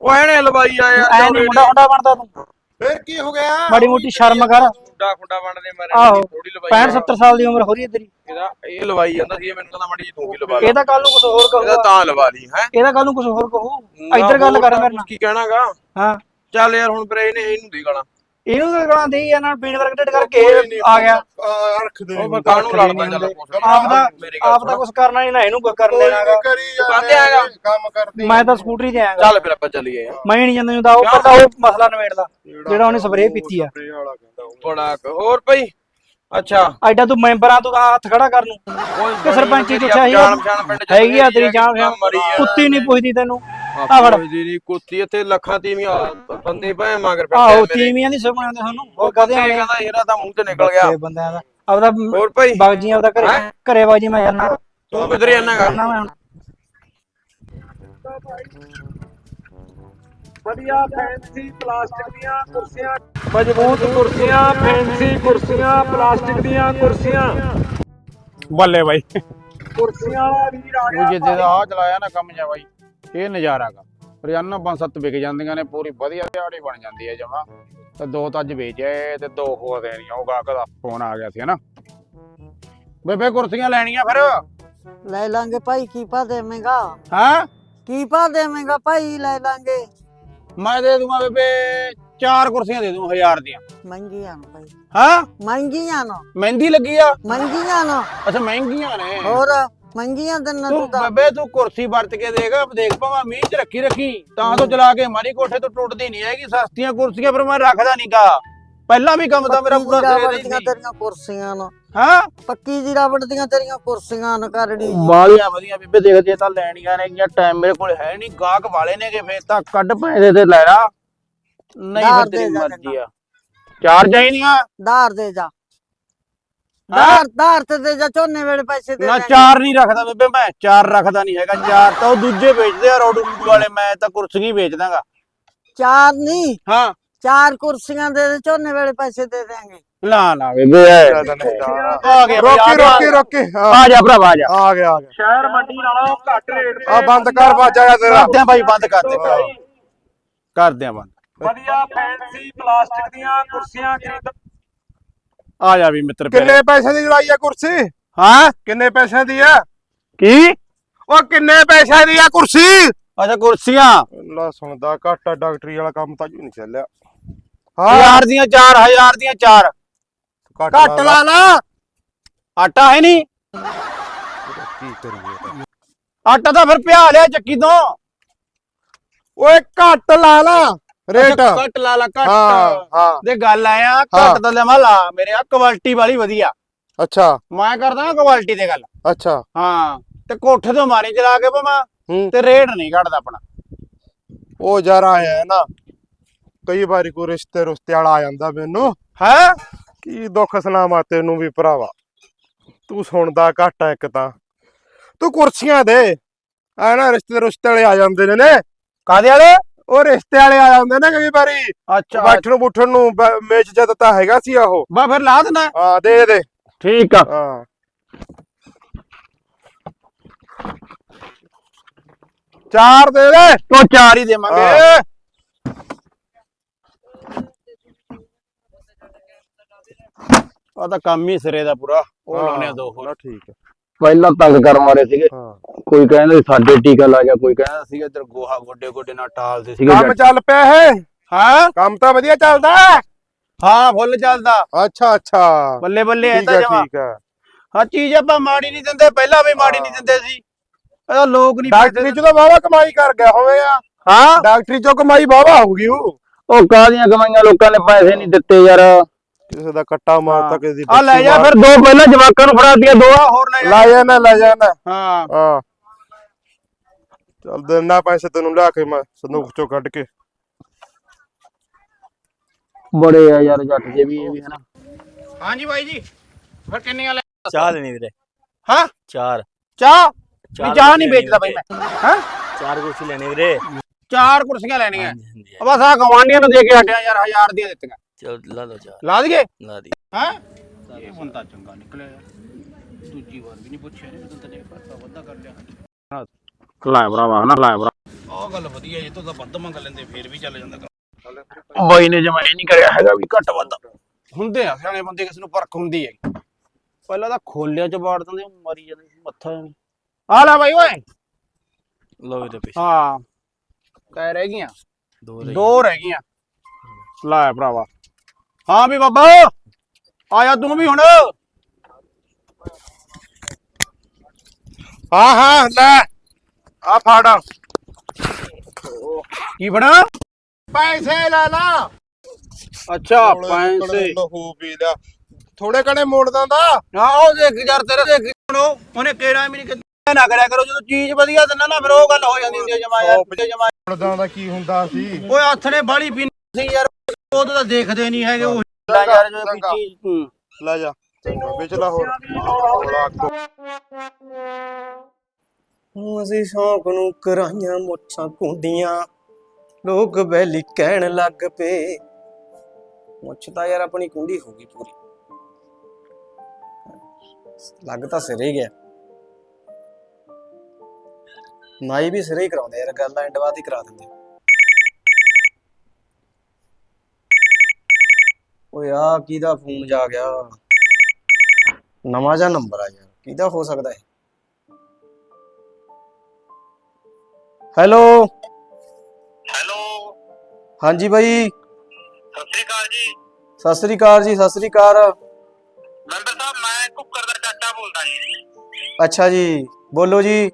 ਉਹ ਇਹਨੇ ਲਵਾਈ ਆ ਯਾਰ ਐ ਨਹੀਂ ਮੁੰਡਾ ਮੁੰਡਾ ਬਣਦਾ ਤੂੰ। ਫਿਰ ਕੀ ਹੋ ਗਿਆ? ਮਾੜੀ ਮੋਟੀ ਸ਼ਰਮ ਕਰ। ਮੁੰਡਾ ਖੁੰਡਾ ਬਣਦੇ ਮਾਰੇ ਆਹੋ। ਥੋੜੀ ਲਵਾਈ 65 70 ਸਾਲ ਦੀ ਉਮਰ ਹੋ ਰਹੀ ਹੈ ਤੇਰੀ। ਇਹਦਾ ਇਹ ਲਵਾਈ ਜਾਂਦਾ ਸੀ ਇਹ ਮੈਨੂੰ ਕਹਿੰਦਾ ਮਾੜੀ ਜੀ ਤੂੰ ਵੀ ਲਵਾ ਲੈ। ਇਹਦਾ ਕੱਲ ਨੂੰ ਕੁਝ ਹੋਰ ਇਹਦਾ ਕਹੂਗਾ। ਤਾਂ ਲਵਾ ਲਈ ਹੈ? ਇਹਦਾ ਕੱਲ ਨੂੰ ਕੁਝ ਹੋਰ ਕਹੂ। ਇੱਧਰ ਗੱਲ ਕਰ ਮੇਰੇ ਨਾਲ। ਕੀ ਕਹਿਣਾਗਾ? ਹਾਂ। ਚੱਲ ਯਾਰ ਹੁਣ ਫਿਰ ਇਹਨੇ ਇਹਨੂੰ ਦੀ ਗਾਲਾਂ। ਇਹਨੂੰ ਤਾਂ ਗਾਲਾਂ ਦੇਈ ਇਹਨਾਂ ਨੂੰ ਪੀਣ ਵਰਗ ਢਿੱਡ ਕਰਕੇ ਆ ਗਿਆ। ਰੱਖ ਦੇ ਉਹ ਲੜਦਾ ਚੱਲ ਆਪ ਦਾ ਆਪ ਦਾ ਕੁਝ ਕਰਨਾ ਨਹੀਂ ਨਾ ਇਹਨੂੰ ਕੁਝ ਕਰ ਕੋਈ ਲੈਣਾਗਾ। ਨੀ ਕਰੀ ਤੂੰ ਜਾਂਦੇ ਕਾਹਤੇ ਆਏਗਾ? ਕੰਮ ਕਰਦੀ ਮੈਂ ਤਾਂ ਸਕੂਟਰੀ ਤੇ ਆਇਆਗਾ ਚੱਲ ਫਿਰ ਆਪਾਂ ਚੱਲੀਏ। ਯਾਰ ਮੈਂ ਨਹੀਂ ਜਾਂਦਾ ਹੁੰਦਾ ਉਹ ਪਤਾ ਉਹ ਮਸਲਾ ਨਵੇੜਦਾ ਜਿਹੜਾ ਉਹਨੇ ਸਪਰੇਅ ਪੀਤੀ ਆ। ਸਪਰੇਅ ਵਾਲਾ ਕਹਿੰਦਾ ਉਹ। ਬੜਾ ਹੋਰ ਭਾਈ ਅੱਛਾ। ਐਡਾ ਤੂੰ ਮੈਂਬਰਾਂ ਤੂੰ ਹੱਥ ਖੜਾ ਕਰ ਨੂੰ। ਕਿ ਸਰਪੰਚੀ ਚ ਚਾਹੀਏ ਹੈਗੀ ਆ ਤੇਰੀ ਆ। ਕੁੱਤੀ ਨਹੀਂ ਪੁੱਛਦੀ ਤੈਨੂੰ। ਆ ਫੜ। ਆਪਣੀ ਜਿਹੜੀ ਕੁੱਤੀ ਇੱਥੇ ਲੱਖਾਂ ਤੀਵੀਆਂ ਬੰਦੇ ਭੈ ਮਗਰ ਫਿਰਦੇ ਆ ਆਹੋ ਮੇਰੇ। ਤੀਵੀਆਂ ਦੀ ਸੁਪਨੇ ਆਉਂਦੇ ਸਾਨੂੰ ਹੋਰ ਉਹ ਕਦੇ ਕਦੇ ਆਉਂਦੇ ਕਹਿੰਦਾ ਇਹਦਾ ਤਾਂ ਮੂੰਹ ਤੇ ਨਿਕਲ ਗਿਆ। ਬੱਚੇ ਬੰਦਿਆਂ ਦਾ। ਆਪਦਾ ਹੋਰ ਭਾਈ? ਬਾਗਜੀ ਆਪਦਾ ਘਰੇ ਹੈਂ? ਘਰੇ ਬਾਜੀ ਮੈਂ ਜਾਣਾ। ਤੂੰ ਕਿੱਧਰ ਜਾਣਾਗਾ ਕਰਨਾ ਮੈਂ ਹੁਣ। ਵਧੀਆ ਫੈਂਸੀ ਪਲਾਸਟਿਕ ਦੀਆਂ ਕੁਰਸੀਆਂ ਮਜ਼ਬੂਤ ਕੁਰਸੀਆਂ ਫੈਂਸੀ ਕੁਰਸੀਆਂ ਪਲਾਸਟਿਕ ਦੀਆਂ ਕੁਰਸੀਆਂ। ਬੱਲੇ ਬਾਈ। ਕੁਰਸੀਆਂ ਵਾਲਾ ਵੀਰ ਆ ਉਹ ਜਿੱਦੇ ਦਾ ਆ ਚਲਾਇਆ ਨਾ ਕੰਮ ਜਾ ਬਾਈ। ਇਹ ਨਜ਼ਾਰਾ ਗਾ ਰੋਜ਼ਾਨਾ ਪੰਜ ਸੱਤ ਵਿਕ ਜਾਂਦੀਆਂ ਨੇ ਪੂਰੀ ਵਧੀਆ ਦਿਹਾੜੀ ਬਣ ਜਾਂਦੀ ਹੈ ਜਮਾ। ਤੇ ਦੋ ਤਾਂ ਅੱਜ ਵੇਚੇ ਤੇ ਦੋ ਹੋਰ ਦੇਣੀਆਂ ਉਹ ਗਾਹਕ ਦਾ ਫੋਨ ਆ ਗਿਆ ਸੀ ਹਨਾ। ਬੇਬੇ ਕੁਰਸੀਆਂ ਲੈਣੀਆਂ ਫਿਰ? ਲੈ ਲਾਂਗੇ ਭਾਈ ਕੀ ਪਾ ਦੇਵੇਂਗਾ? ਹਾਂ? ਕੀ ਪਾ ਦੇਵੇਂਗਾ ਭਾਈ ਲੈ ਲਾਂਗੇ। ਮੈਂ ਦੇ ਦੂੰਗਾ ਬੇਬੇ ਚਾਰ ਕੁਰਸੀਆਂ ਦੇ ਦੂੰ ਹਜ਼ਾਰ ਦੀਆਂ। ਮਹਿੰਗੀਆਂ ਨੇ ਭਾਈ। ਹਾਂ? ਮਹਿੰਗੀਆਂ ਨਾ। ਮਹਿੰਦੀ ਲੱਗੀ ਆ? ਮਹਿੰਗੀਆਂ ਨਾ। ਅੱਛਾ ਮਹਿੰਗੀਆਂ ਨੇ। ਹੋਰ? ਮਹਿੰਗੀਆਂ ਤੇ ਨਾ ਤੂੰ ਤੂੰ ਤਾਂ। ਬੇਬੇ ਤੂੰ ਕੁਰਸੀ ਵਰਤ ਕੇ ਦੇਖ ਦੇਖ ਭਾਵੇਂ ਮੀਂਹ ਚ ਰੱਖੀ ਰੱਖੀ ਤਾਂ ਤੋਂ ਚਲਾ ਕੇ ਮਾਰੀ ਕੋਠੇ ਤੋਂ ਟੁੱਟਦੀ ਨਹੀਂ ਹੈਗੀ ਸਸਤੀਆਂ ਕੁਰਸੀਆਂ ਪਰ ਮੈਂ ਰੱਖਦਾ ਨਹੀਂਗਾ ਪਹਿਲਾਂ ਵੀ ਕੰਮ ਤਾਂ ਮੇਰਾ ਪੱਕੀ ਪੂਰਾ ਜੀਰਾ ਸਿਰੇ ਨਹੀਂ ਤੇਰੀਆਂ ਕੁਰਸੀਆਂ ਨਾ ਹਾਂ? ਪੱਕੀ ਜੀਰਾ ਵੜਦੀਆਂ ਤੇਰੀਆਂ ਕੁਰਸੀਆਂ ਨਾ ਕਰੜੀ ਵਾਲੀਆਂ ਵਧੀਆ ਬੀਬੇ ਦੇਖ ਜੇ ਤਾਂ ਲੈਣੀਆਂ ਨੇਗੀਆਂ ਟਾਈਮ ਮੇਰੇ ਕੋਲ ਹੈ ਨਹੀਂ ਗਾਹਕ ਵਾਲੇ ਨੇਗੇ ਫੇਰ ਤਾਂ ਕੱਢ ਪੈਸੇ ਤੇ ਲੈ ਲਾ। ਨਹੀਂ ਧਾਰ ਫਿਰ ਤੇਰੀ ਜਾ ਮਰਜ਼ੀ ਆ। ਚਾਰ ਚਾਹੀਦੀਆਂ? ਧਾਰ ਦੇ ਜਾ? ਧਾਰ ਧਾਰ ਤੇ ਦੇ ਜਾ ਝੋਨੇ ਵੇਲੇ ਪੈਸੇ ਦੇ ਨਾ। ਚਾਰ ਨਹੀਂ ਰੱਖਦਾ ਬੇਬੇ ਮੈਂ ਚਾਰ ਰੱਖਦਾ ਨਹੀਂ ਹੈਗਾ ਚਾਰ ਤਾਂ ਉਹ ਦੂਜੇ ਵੇਚਦੇ ਆ ਰੋਡੂ ਰੂਡੂ ਵਾਲੇ ਮੈਂ ਤਾਂ ਕੁਰਸੀਆਂ ਵੇਚ ਦਾਂਗਾ। ਚਾਰ ਨਹੀਂ ਹਾਂ। ਚਾਰ ਕੁਰਸੀਆਂ ਦੇ ਦੇ ਝੋਨੇ ਵੇਲੇ ਪੈਸੇ ਦੇ ਦੇਾਂਗੇ ਨਾ ਨਾ ਬੇਬੇ। ਆ ਗਿਆ ਰੋਕੀ। ਰੋਕੀ ਰੋਕੀ। ਆ। ਜਾ ਭਰਾਵਾ ਆ ਜਾ। ਆ ਗਿਆ ਆ ਗਿਆ। ਸ਼ਹਿਰ ਮੰਡੀ ਨਾਲੋਂ ਘੱਟ ਰੇਟ ਤੇ ਆ ਬੰਦ ਕਰ ਬਾਜਾ ਜਾ ਤੇਰਾ। ਕਰਦੇ ਆ ਬਾਈ ਬੰਦ ਕਰ ਦੇ। ਕਰਦੇ ਆ ਬੰਦ। ਵਧੀਆ ਫੈਂਸੀ ਪਲਾਸਟਿਕ ਦੀਆਂ ਕੁਰਸੀਆਂ ਖਰੀਦ ਆ ਜਾ ਵੀ ਮਿੱਤਰ ਪਿਆਰੇ। ਕਿੰਨੇ ਪੈਸੇ ਦੀ ਲੜਾਈ ਆ ਕੁਰਸੀ? ਹਾਂ? ਕਿੰਨੇ ਪੈਸਿਆਂ ਦੀ ਆ? ਕੀ? ਉਹ ਕਿੰਨੇ ਪੈਸਿਆਂ ਦੀ ਆ ਕੁਰਸੀ? ਅੱਛਾ ਕੁਰਸੀਆਂ। ਲਾ ਸੁਣਦਾ ਘਾਟਾ ਡਾਕਟਰੀ ਵਾਲਾ ਕੰਮ ਤਾਂ ਜੂ ਨਹੀਂ ਚੱਲਿਆ। ਹਜ਼ਾਰ ਦੀਆਂ ਚਾਰ ਹਜ਼ਾਰ ਦੀਆਂ ਚਾਰ। ਘੱਟ ਲਾ ਲਾ। ਆਟਾ ਹੈ ਨਹੀਂ। ਕੀ ਕਰੀਏ ਆਟਾ ਤਾਂ ਫਿਰ ਪਿਆ ਲਿਆ ਚੱਕੀ ਤੋਂ। ਓਏ ਘੱਟ ਲਾ ਲਾ। ਰੇਟ। ਕੱਟ ਲਾ ਲਾ ਹਾਂ ਦੇ ਗੱਲ ਆਇਆ। ਕੱਟ ਤਾਂ ਲੈਵਾ ਲਾ। ਮੇਰੇ ਆ ਕੁਆਲਿਟੀ ਵਾਲੀ ਵਧੀਆ। ਅੱਛਾ। ਮੈਂ ਕਰਦਾ ਕੁਆਲਿਟੀ ਤੇ ਗੱਲ। ਅੱਛਾ। ਹਾਂ ਤੇ ਕੋਠੇ ਤੋਂ ਮਾਰੀ ਚਲਾ ਕੇ ਹੂੰ। ਤੇ ਰੇਟ ਨਹੀਂ ਘਟਦਾ ਆਪਣਾ। ਉਹ ਯਾਰ ਆਇਆ ਹੈ ਨਾ ਕਈ ਵਾਰੀ ਕੋਈ ਰਿਸ਼ਤੇ ਰੁਸ਼ਤੇ ਵਾਲਾ ਆ ਜਾਂਦਾ ਮੈਨੂੰ। ਹੈ? ਕੀ ਦੁੱਖ ਸੁਣਾਵਾਂ ਤੈਨੂੰ ਵੀ ਭਰਾਵਾ। ਤੂੰ ਸੁਣਦਾ ਘੱਟ ਆ ਇੱਕ ਤਾਂ। ਤੂੰ ਕੁਰਸੀਆਂ ਦੇ। ਆ ਨਾ ਰਿਸ਼ਤੇ ਰੁਸ਼ਤੇ ਵਾਲੇ ਆ ਜਾਂਦੇ ਨੇ ਨੇ। ਕਾਦੇ ਵਾਲੇ? ਉਹ ਰਿਸ਼ਤੇ ਵਾਲੇ ਆ ਜਾਂਦੇ ਨੇ ਕਈ ਵਾਰੀ। ਅੱਛਾ। ਬੈਠਣ ਬੁੱਠਣ ਨੂੰ ਬ- ਮੇਚ ਜਦ ਤਾਂ ਹੈਗਾ ਸੀ ਉਹ ਬਾ ਫਿਰ ਲਾ ਦੇਣਾ। ਹਾਂ ਦੇ ਦੇ। ਠੀਕ ਆ। ਹਾਂ। ਚਾਰ ਦੇ ਦੇ। ਤੋ ਚਾਰ ਹੀ ਦੇਵਾਂਗੇ। ਆ ਤਾਂ ਕੰਮ ਹੀ ਸਿਰੇ ਦਾ ਪੂਰਾ। ਉਹ ਲਾਉਣੇ ਆ ਦੋ ਹੋਰ। ਨਾ ਠੀਕ ਹੈ ਪਹਿਲਾਂ ਤੰਗ ਕਰ ਮਾਰੇ ਸੀਗੇ। ਹਾਂ। ਕੋਈ ਕਹਿੰਦਾ ਸਾਡੇ ਟੀਕਾ ਲਾ ਜਾ ਕੋਈ ਕਹਿੰਦਾ ਸੀਗਾ ਇਧਰ ਗੋਹਾ ਗੋਡੇ ਗੋਡੇ ਨਾਲ ਟਾਲਦੇ ਸੀਗੇ ਕੰਮ ਚੱਲ ਪਿਆ ਹੈ ਹਾਂ? ਕੰਮ ਤਾਂ ਵਧੀਆ ਚੱਲਦਾ। ਹੈ। ਫੁੱਲ ਚੱਲਦਾ। ਅੱਛਾ ਅੱਛਾ। ਬੱਲੇ ਬੱਲੇ ਐ ਤਾਂ ਜਮਾ ਠੀਕ ਹੈ। ਹਾਂ ਚੀਜ਼ ਆਪਾਂ ਮਾੜੀ ਨਹੀਂ ਦਿੰਦੇ ਪਹਿਲਾਂ ਵੀ ਮਾੜੀ ਨਹੀਂ ਦਿੰਦੇ ਸੀ। ਇਹ ਲੋਕ ਨਹੀਂ ਡਾਕਟਰੀ ਚ ਤਾਂ ਵਾਵਾ ਕਮਾਈ ਕਰ ਗਿਆ ਹੋਵੇ ਆ। ਹਾਂ? ਡਾਕਟਰੀ ਚੋਂ ਕਮਾਈ ਵਾਵਾ ਹੋਊਗੀ ਉਹ। ਉਹ ਕਾਹਦੀਆਂ ਕਮਾਈਆਂ ਲੋਕਾਂ ਨੇ ਪੈਸੇ ਨਹੀਂ ਦਿੱਤੇ ਯਾਰ। ਕਿਸੇ ਦਾ ਕੱਟਾ ਮਾਰਤਾ ਕਿਸੇ ਦੀ ਆ ਲੈ ਜਾ ਫਿਰ ਦੋ ਪਹਿਲਾਂ ਜਵਾਕਾਂ ਨੂੰ ਫੜਾ ਦਿਆ ਦੋ ਆ ਹੋਰ ਲੈ ਜਾ। ਲੈ ਜਾਣਾ ਲੈ ਜਾਣਾ ਹਾਂ। ਹਾਂ। ਚੱਲ ਦੇਣਾ ਪੈਸੇ ਤੈਨੂੰ ਲਿਆ ਕੇ ਮੈਂ ਸੰਦੂਕ ਚੋਂ ਕੱਢ ਕੇ। ਬੜੇ ਆ ਯਾਰ ਜੱਟ ਜੇ ਵੀ ਇਹ ਵੀ ਹਨਾ। ਹਾਂਜੀ ਬਾਈ ਜੀ ਫਿਰ ਕਿੰਨੀਆਂ ਲੈ ਚਾਹ ਲੈਣੀ ਵੀਰੇ। ਹਾਂ? ਚਾਰ। ਚਾਹ? ਵੀ ਚਾਰ ਚਾਹ ਨਹੀਂ ਕੁਰਸੀਆਂ ਵੇਚਦਾ ਬਾਈ ਮੈਂ। ਹਾਂ? ਚਾਰ ਕੁਰਸੀ ਲੈਣੀ ਵੀਰੇ। ਚਾਰ ਕੁਰਸੀਆਂ ਲੈਣੀਆਂ। ਆ ਬਸ ਆ ਗਵਾਂਡੀਆਂ ਨੂੰ ਦੇ ਕੇ ਹਟਿਆ ਯਾਰ ਹਜ਼ਾਰ ਦੀਆਂ ਦਿੱਤੀਆਂ। ਚਲ ਲਾ ਲਓ ਚਾਰ ਲਾ ਦਈਏ? ਲਾ ਦੀ। ਹਾਂ? ਇਹ ਬੰਦਾ ਚੰਗਾ ਨਿਕਲਿਆ ਯਾਰ। ਦੂਜੀ ਵਾਰ ਵੀ ਨਹੀਂ ਪੁੱਛਿਆ ਨਹੀਂ ਤੂੰ ਤੇ ਪੈਸਾ ਵੱਧਾ ਕਰ ਲਿਆ। ਲਾਇਆ ਭਰਾਵਾ ਹਨਾ ਲਾਇਆ ਭਰਾ। ਉਹ ਗੱਲ ਵਧੀਆ ਜੇ ਤੂੰ ਤਾਂ ਵੱਧ ਮੰਗ ਲੈਂਦੇ ਫੇਰ ਵੀ ਚੱਲ ਜਾਂਦਾ ਕੰਮ। ਬਾਈ ਨੇ ਜਮਾ ਇਹ ਨਹੀਂ ਕਰਿਆ ਹੈਗਾ ਵੀ ਘੱਟ ਵੱਧ। ਹੁੰਦੇ ਆ ਸਿਆਣੇ ਬੰਦੇ ਕਿਸ ਨੂੰ ਪਰਖ ਹੁੰਦੀ ਹੈ। ਪਹਿਲਾਂ ਤਾਂ ਖੋਲਿਆ ਚ ਬਾੜ ਦਿੰਦੇ ਮਰੀ ਜਾਂਦੇ ਸੀ ਮੱਥਾ। ਆ ਲੈ ਬਾਈ ਓਏ। ਲਓ ਵੀਰੇ ਪਿੱਛੇ। ਹਾਂ। ਕਹਿ ਰਹਿ ਗਈਆਂ। ਦੋ ਰਹਿ ਦੋ ਰਹਿ ਗਈਆਂ। ਲੈ ਭਰਾਵਾ। ਹਾਂ ਵੀ ਬਾਬਾ। ਆਇਆ ਤੂੰ ਵੀ ਹੁਣ। ਹਾਂ ਹਾਂ ਲੈ। ਆ ਫੜ। ਕੀ ਬਣਾ? ਪੈਸੇ ਲੈ ਲਾ। ਅੱਛਾ ਪੈਸੇ। ਲਹੂ ਪੀ ਲਿਆ। ਥੋੜੇ ਕਣੇ ਮੋੜ ਦਿੰਦਾ। ਹਾਂ ਉਹ ਦੇਖ ਯਾਰ ਤੇਰਾ ਦੇਖ ਸੁਣੋ। ਉਹਨੇ ਕਿਹੜਾ ਵੀ ਨਹੀਂ ਕਿਹਾ। ਨਾ ਕਰਿਆ ਕਰੋ ਜਦੋਂ ਚੀਜ਼ ਵਧੀਆ ਦਿੰਦਾ ਨਾ ਫਿਰ ਉਹ ਗੱਲ ਹੋ ਜਾਂਦੀ ਹੁੰਦੀ ਹੈ ਜਮਾ ਯਾਰ ਜਮਾ ਮੋੜਦਾਂ ਦਾ ਕੀ ਹੁੰਦਾ ਸੀ? ਓਏ ਹੱਥ ਨੇ ਬਾਲੀ ਪੀਣੀ ਸੀ ਯਾਰ। ਉਹ ਤਾਂ ਦੇਖਦੇ ਨਹੀਂ ਹੈਗੇ ਉਹ ਯਾਰ ਚੰਗਾ। ਚੀਜ਼। ਲੈ ਜਾ। ਵਿਚਲਾ ਹੋਰ। ਅਸੀਂ ਸ਼ੌਂਕ ਨੂੰ ਕਰਾਈਆਂ ਮੁੱਛਾਂ ਕੁੰਡੀਆਂ। ਲੋਕ ਬੈਲੀ ਕਹਿਣ ਲੱਗ ਪਏ। ਮੁੱਛ ਤਾਂ ਯਾਰ ਆਪਣੀ ਕੁੰਡੀ ਹੋ ਗਈ ਪੂਰੀ। ਲੱਗ ਤਾਂ ਸਿਰੇ ਗਿਆ। ਨਾਈ ਵੀ ਸਿਰੇ ਹੀ ਕਰਾਉਂਦੇ ਯਾਰ, ਗੱਲ ਐਂਡ ਬਾਅਦ ਹੀ ਕਰਾ ਦਿੰਦੇ ਓਏ ਆ ਕਿਹਦਾ ਫੋਨ ਜਾ ਗਿਆ? ਨਵਾਂ ਜਿਹਾ ਨੰਬਰ ਆ ਯਾਰ, ਕਿਹਦਾ ਹੋ ਸਕਦਾ ਹੈ ਹੈਲੋ। ਹੈਲੋ। ਹਾਂਜੀ ਬਾਈ। ਸਤਿ ਸ੍ਰੀ ਅਕਾਲ ਜੀ। ਸਤਿ ਸ੍ਰੀ ਅਕਾਲ ਜੀ ਸਤਿ ਸ੍ਰੀ ਅਕਾਲ। ਮੈਂਬਰ ਸਾਹਿਬ ਮੈਂ ਕੁੱਕਰ ਦਾ ਚਾਚਾ ਬੋਲਦਾ ਜੀ। ਅੱਛਾ ਜੀ ਬੋਲੋ ਜੀ।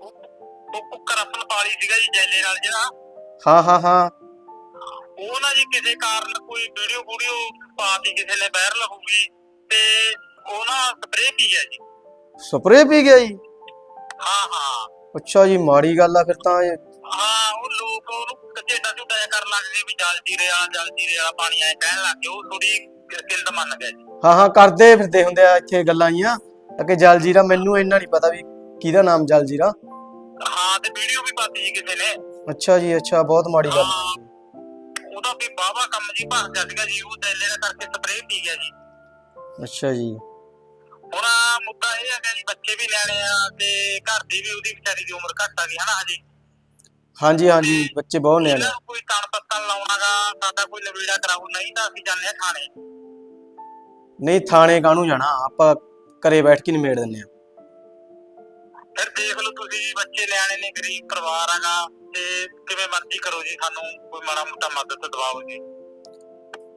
ਉਹ ਕੁੱਕਰ ਅਸਲ ਪਾਲੀ ਸੀਗਾ ਜੀ ਜੈਲੇ ਨਾਲ ਜਿਹੜਾ। ਹਾਂ ਹਾਂ ਹਾਂ। ਉਹ ਨਾ ਜੀ ਕਿਸੇ ਕਾਰਨ ਕੋਈ ਵੀਡੀਓ ਵੀਡੀਓ ਪਾਤੀ ਕਿਸੇ ਨੇ ਵਾਇਰਲ ਹੋ ਗਈ ਤੇ ਉਹ ਨਾ ਸਪਰੇਅ ਪੀ ਗਿਆ ਜੀ। ਸਪਰੇਅ ਪੀ ਗਿਆ ਜੀ? ਹਾਂ ਹਾਂ। ਅੱਛਾ ਜੀ ਮਾੜੀ ਗੱਲ ਆ ਫਿਰ ਤਾਂ ਇਹ। ਹਾਂ ਉਹ ਲੋਕ ਉਹਨੂੰ ਝੇਡਾ ਝੁੱਡਾ ਜਿਹਾ ਕਰਨ ਲੱਗ ਗਏ ਵੀ ਜਲ ਜੀਰੇ ਵਾਲਾ ਜਲ ਜੀਰੇ ਵਾਲਾ ਪਾਣੀ ਆਏ ਕਹਿਣ ਲੱਗ ਗਏ ਉਹ ਥੋੜੀ ਕਿਲਤ ਮੰਨ ਗਿਆ ਜੀ। ਹਾਂ ਹਾਂ ਕਰਦੇ ਫਿਰਦੇ ਹੁੰਦੇ ਆ ਇੱਥੇ ਗੱਲਾਂ ਆਈਆਂ। ਕਿ ਜਲ ਜੀਰਾ ਮੈਨੂੰ ਇੰਨਾ ਨਹੀਂ ਪਤਾ ਵੀ ਕਿਹਦਾ ਨਾਮ ਜਲ ਜੀਰਾ। ਹਾਂ ਤੇ ਵੀਡੀਓ ਵੀ ਪਾਤੀ ਜੀ ਕਿਸੇ ਨੇ। ਅੱਛਾ ਜੀ ਅੱਛਾ ਬਹੁਤ ਮਾੜੀ ਗੱਲ। ਹਾਂ, ਉਹਦਾ ਵੀ ਬਾਵਾ ਕੰਮ ਜੀ ਭਰ ਗਿਆ ਸੀਗਾ ਜੀ ਉਹ ਜੈਲੇ ਦਾ ਕਰਕੇ ਸਪਰੇਅ ਪੀ ਗਿਆ ਜੀ। ਅੱਛਾ ਜੀ। ਹੁਣ ਮੁੱਦਾ ਇਹ ਹੈਗਾ ਜੀ ਬੱਚੇ ਵੀ ਲੈਣੇ ਆ ਤੇ ਘਰ ਦੀ ਵੀ ਉਹਦੀ ਵਿਚਾਰੀ ਦੀ ਉਮਰ ਘੱਟ ਆ ਗਈ ਹਨਾ ਹਜੇ। ਹਾਂਜੀ ਹਾਂਜੀ ਬੱਚੇ ਬਹੁਤ ਨਿਆਣੇ। ਨੂੰ ਕੋਈ ਤਣ ਪੱਤਣ ਲਾਉਣਾਗਾ ਸਾਡਾ ਕੋਈ ਲਵੇੜਾ ਕਰਾਉ ਨਹੀਂ ਤਾਂ ਅਸੀਂ ਜਾਂਦੇ ਆ ਥਾਣੇ। ਨਹੀਂ ਥਾਣੇ ਕਾਹਨੂੰ ਜਾਣਾ? ਆਪਾਂ ਘਰੇ ਬੈਠ ਕੇ ਨਿਮੇੜ ਦਿੰਨੇ ਆ ਫਿਰ ਦੇਖ ਲਓ ਤੁਸੀਂ ਬੱਚੇ ਲੈਣੇ ਨੇ ਗਰੀਬ ਪਰਿਵਾਰ ਹੈਗਾ ਤੇ ਕਿਵੇਂ ਮਰਜ਼ੀ ਕਰੋ ਜੀ ਸਾਨੂੰ ਕੋਈ ਮਾੜਾ ਮੋਟਾ ਮਦਦ ਦਵਾਓ ਜੀ।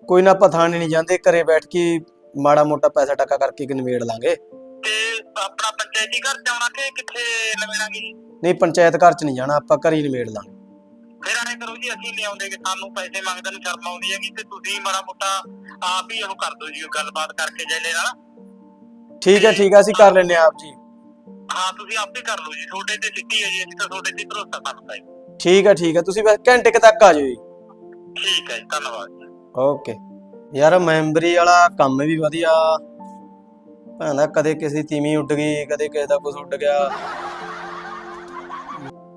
ਕੋਈ ਨਾ ਆਪਾਂ ਥਾਣੇ ਨਹੀਂ ਜਾਂਦੇ ਘਰੇ ਬੈਠ ਕੇ ਮਾੜਾ ਮੋਟਾ ਪੈਸਾ ਟੱਕਾ ਕਰਕੇ ਕਿ ਨਿਮੇੜ ਲਾਂਗੇ। ਤੇ ਆਪਣਾ ਪੰਚਾਇਤੀ ਘਰ ਜਾਉਣਾ ਕਿ ਕਿੱਥੇ ਲਵੇੜਾਂਗੇ ਜੀ? ਨਹੀਂ ਪੰਚਾਇਤ ਘਰ ਚ ਨਹੀਂ ਜਾਣਾ ਆਪਾਂ ਘਰੇ ਹੀ ਨਿਮੇੜ ਲਾਂਗੇ। ਫਿਰ ਐਂ ਕਰੋ ਜੀ ਅਸੀਂ ਲਿਆਉਂਦੇ ਕਿ ਸਾਨੂੰ ਪੈਸੇ ਮੰਗਦੇ ਨੂੰ ਸ਼ਰਮ ਆਉਂਦੀ ਹੈਗੀ ਤੇ ਤੁਸੀਂ ਮਾੜਾ ਮੋਟਾ ਆਪ ਹੀ ਉਹ ਕਰ ਦਿਓ ਜੀ ਉਹ ਗੱਲਬਾਤ ਕਰਕੇ ਜੈਲੇ ਨਾਲ। ਠੀਕ ਹੈ ਠੀਕ ਹੈ ਅਸੀਂ ਕਰ ਲੈਨੇ ਆ ਆਪ ਜੀ। ਹਾਂ ਤੁਸੀਂ ਆਪ ਹੀ ਕਰ ਲਓ ਜੀ ਤੁਹਾਡੇ ਤੇ ਸਿੱਧੀ ਹੈ ਜੀ ਅਸੀਂ ਤਾਂ ਤੁਹਾਡੇ ਤੇ ਭਰੋਸਾ ਕਰਦਾ ਜੀ। ਠੀਕ ਹੈ ਠੀਕ ਹੈ ਤੁਸੀਂ ਬਸ ਘੰਟੇ ਕੁ ਤੱਕ ਆ ਜਾਓ ਜੀ। ਠੀਕ ਹੈ ਜੀ ਧੰਨਵਾਦ ਜੀ। ਓਕੇ। ਯਾਰ ਮੈਂਬਰੀ ਵਾਲਾ ਕੰਮ ਵੀ ਵਧੀਆ। ਭਾਂਦਾ ਕਦੇ ਕਿਸੇ ਦੀ ਤੀਵੀਂ ਉੱਡ ਗਈ ਕਦੇ ਕਿਸੇ ਦਾ ਕੁਝ ਉੱਡ ਗਿਆ।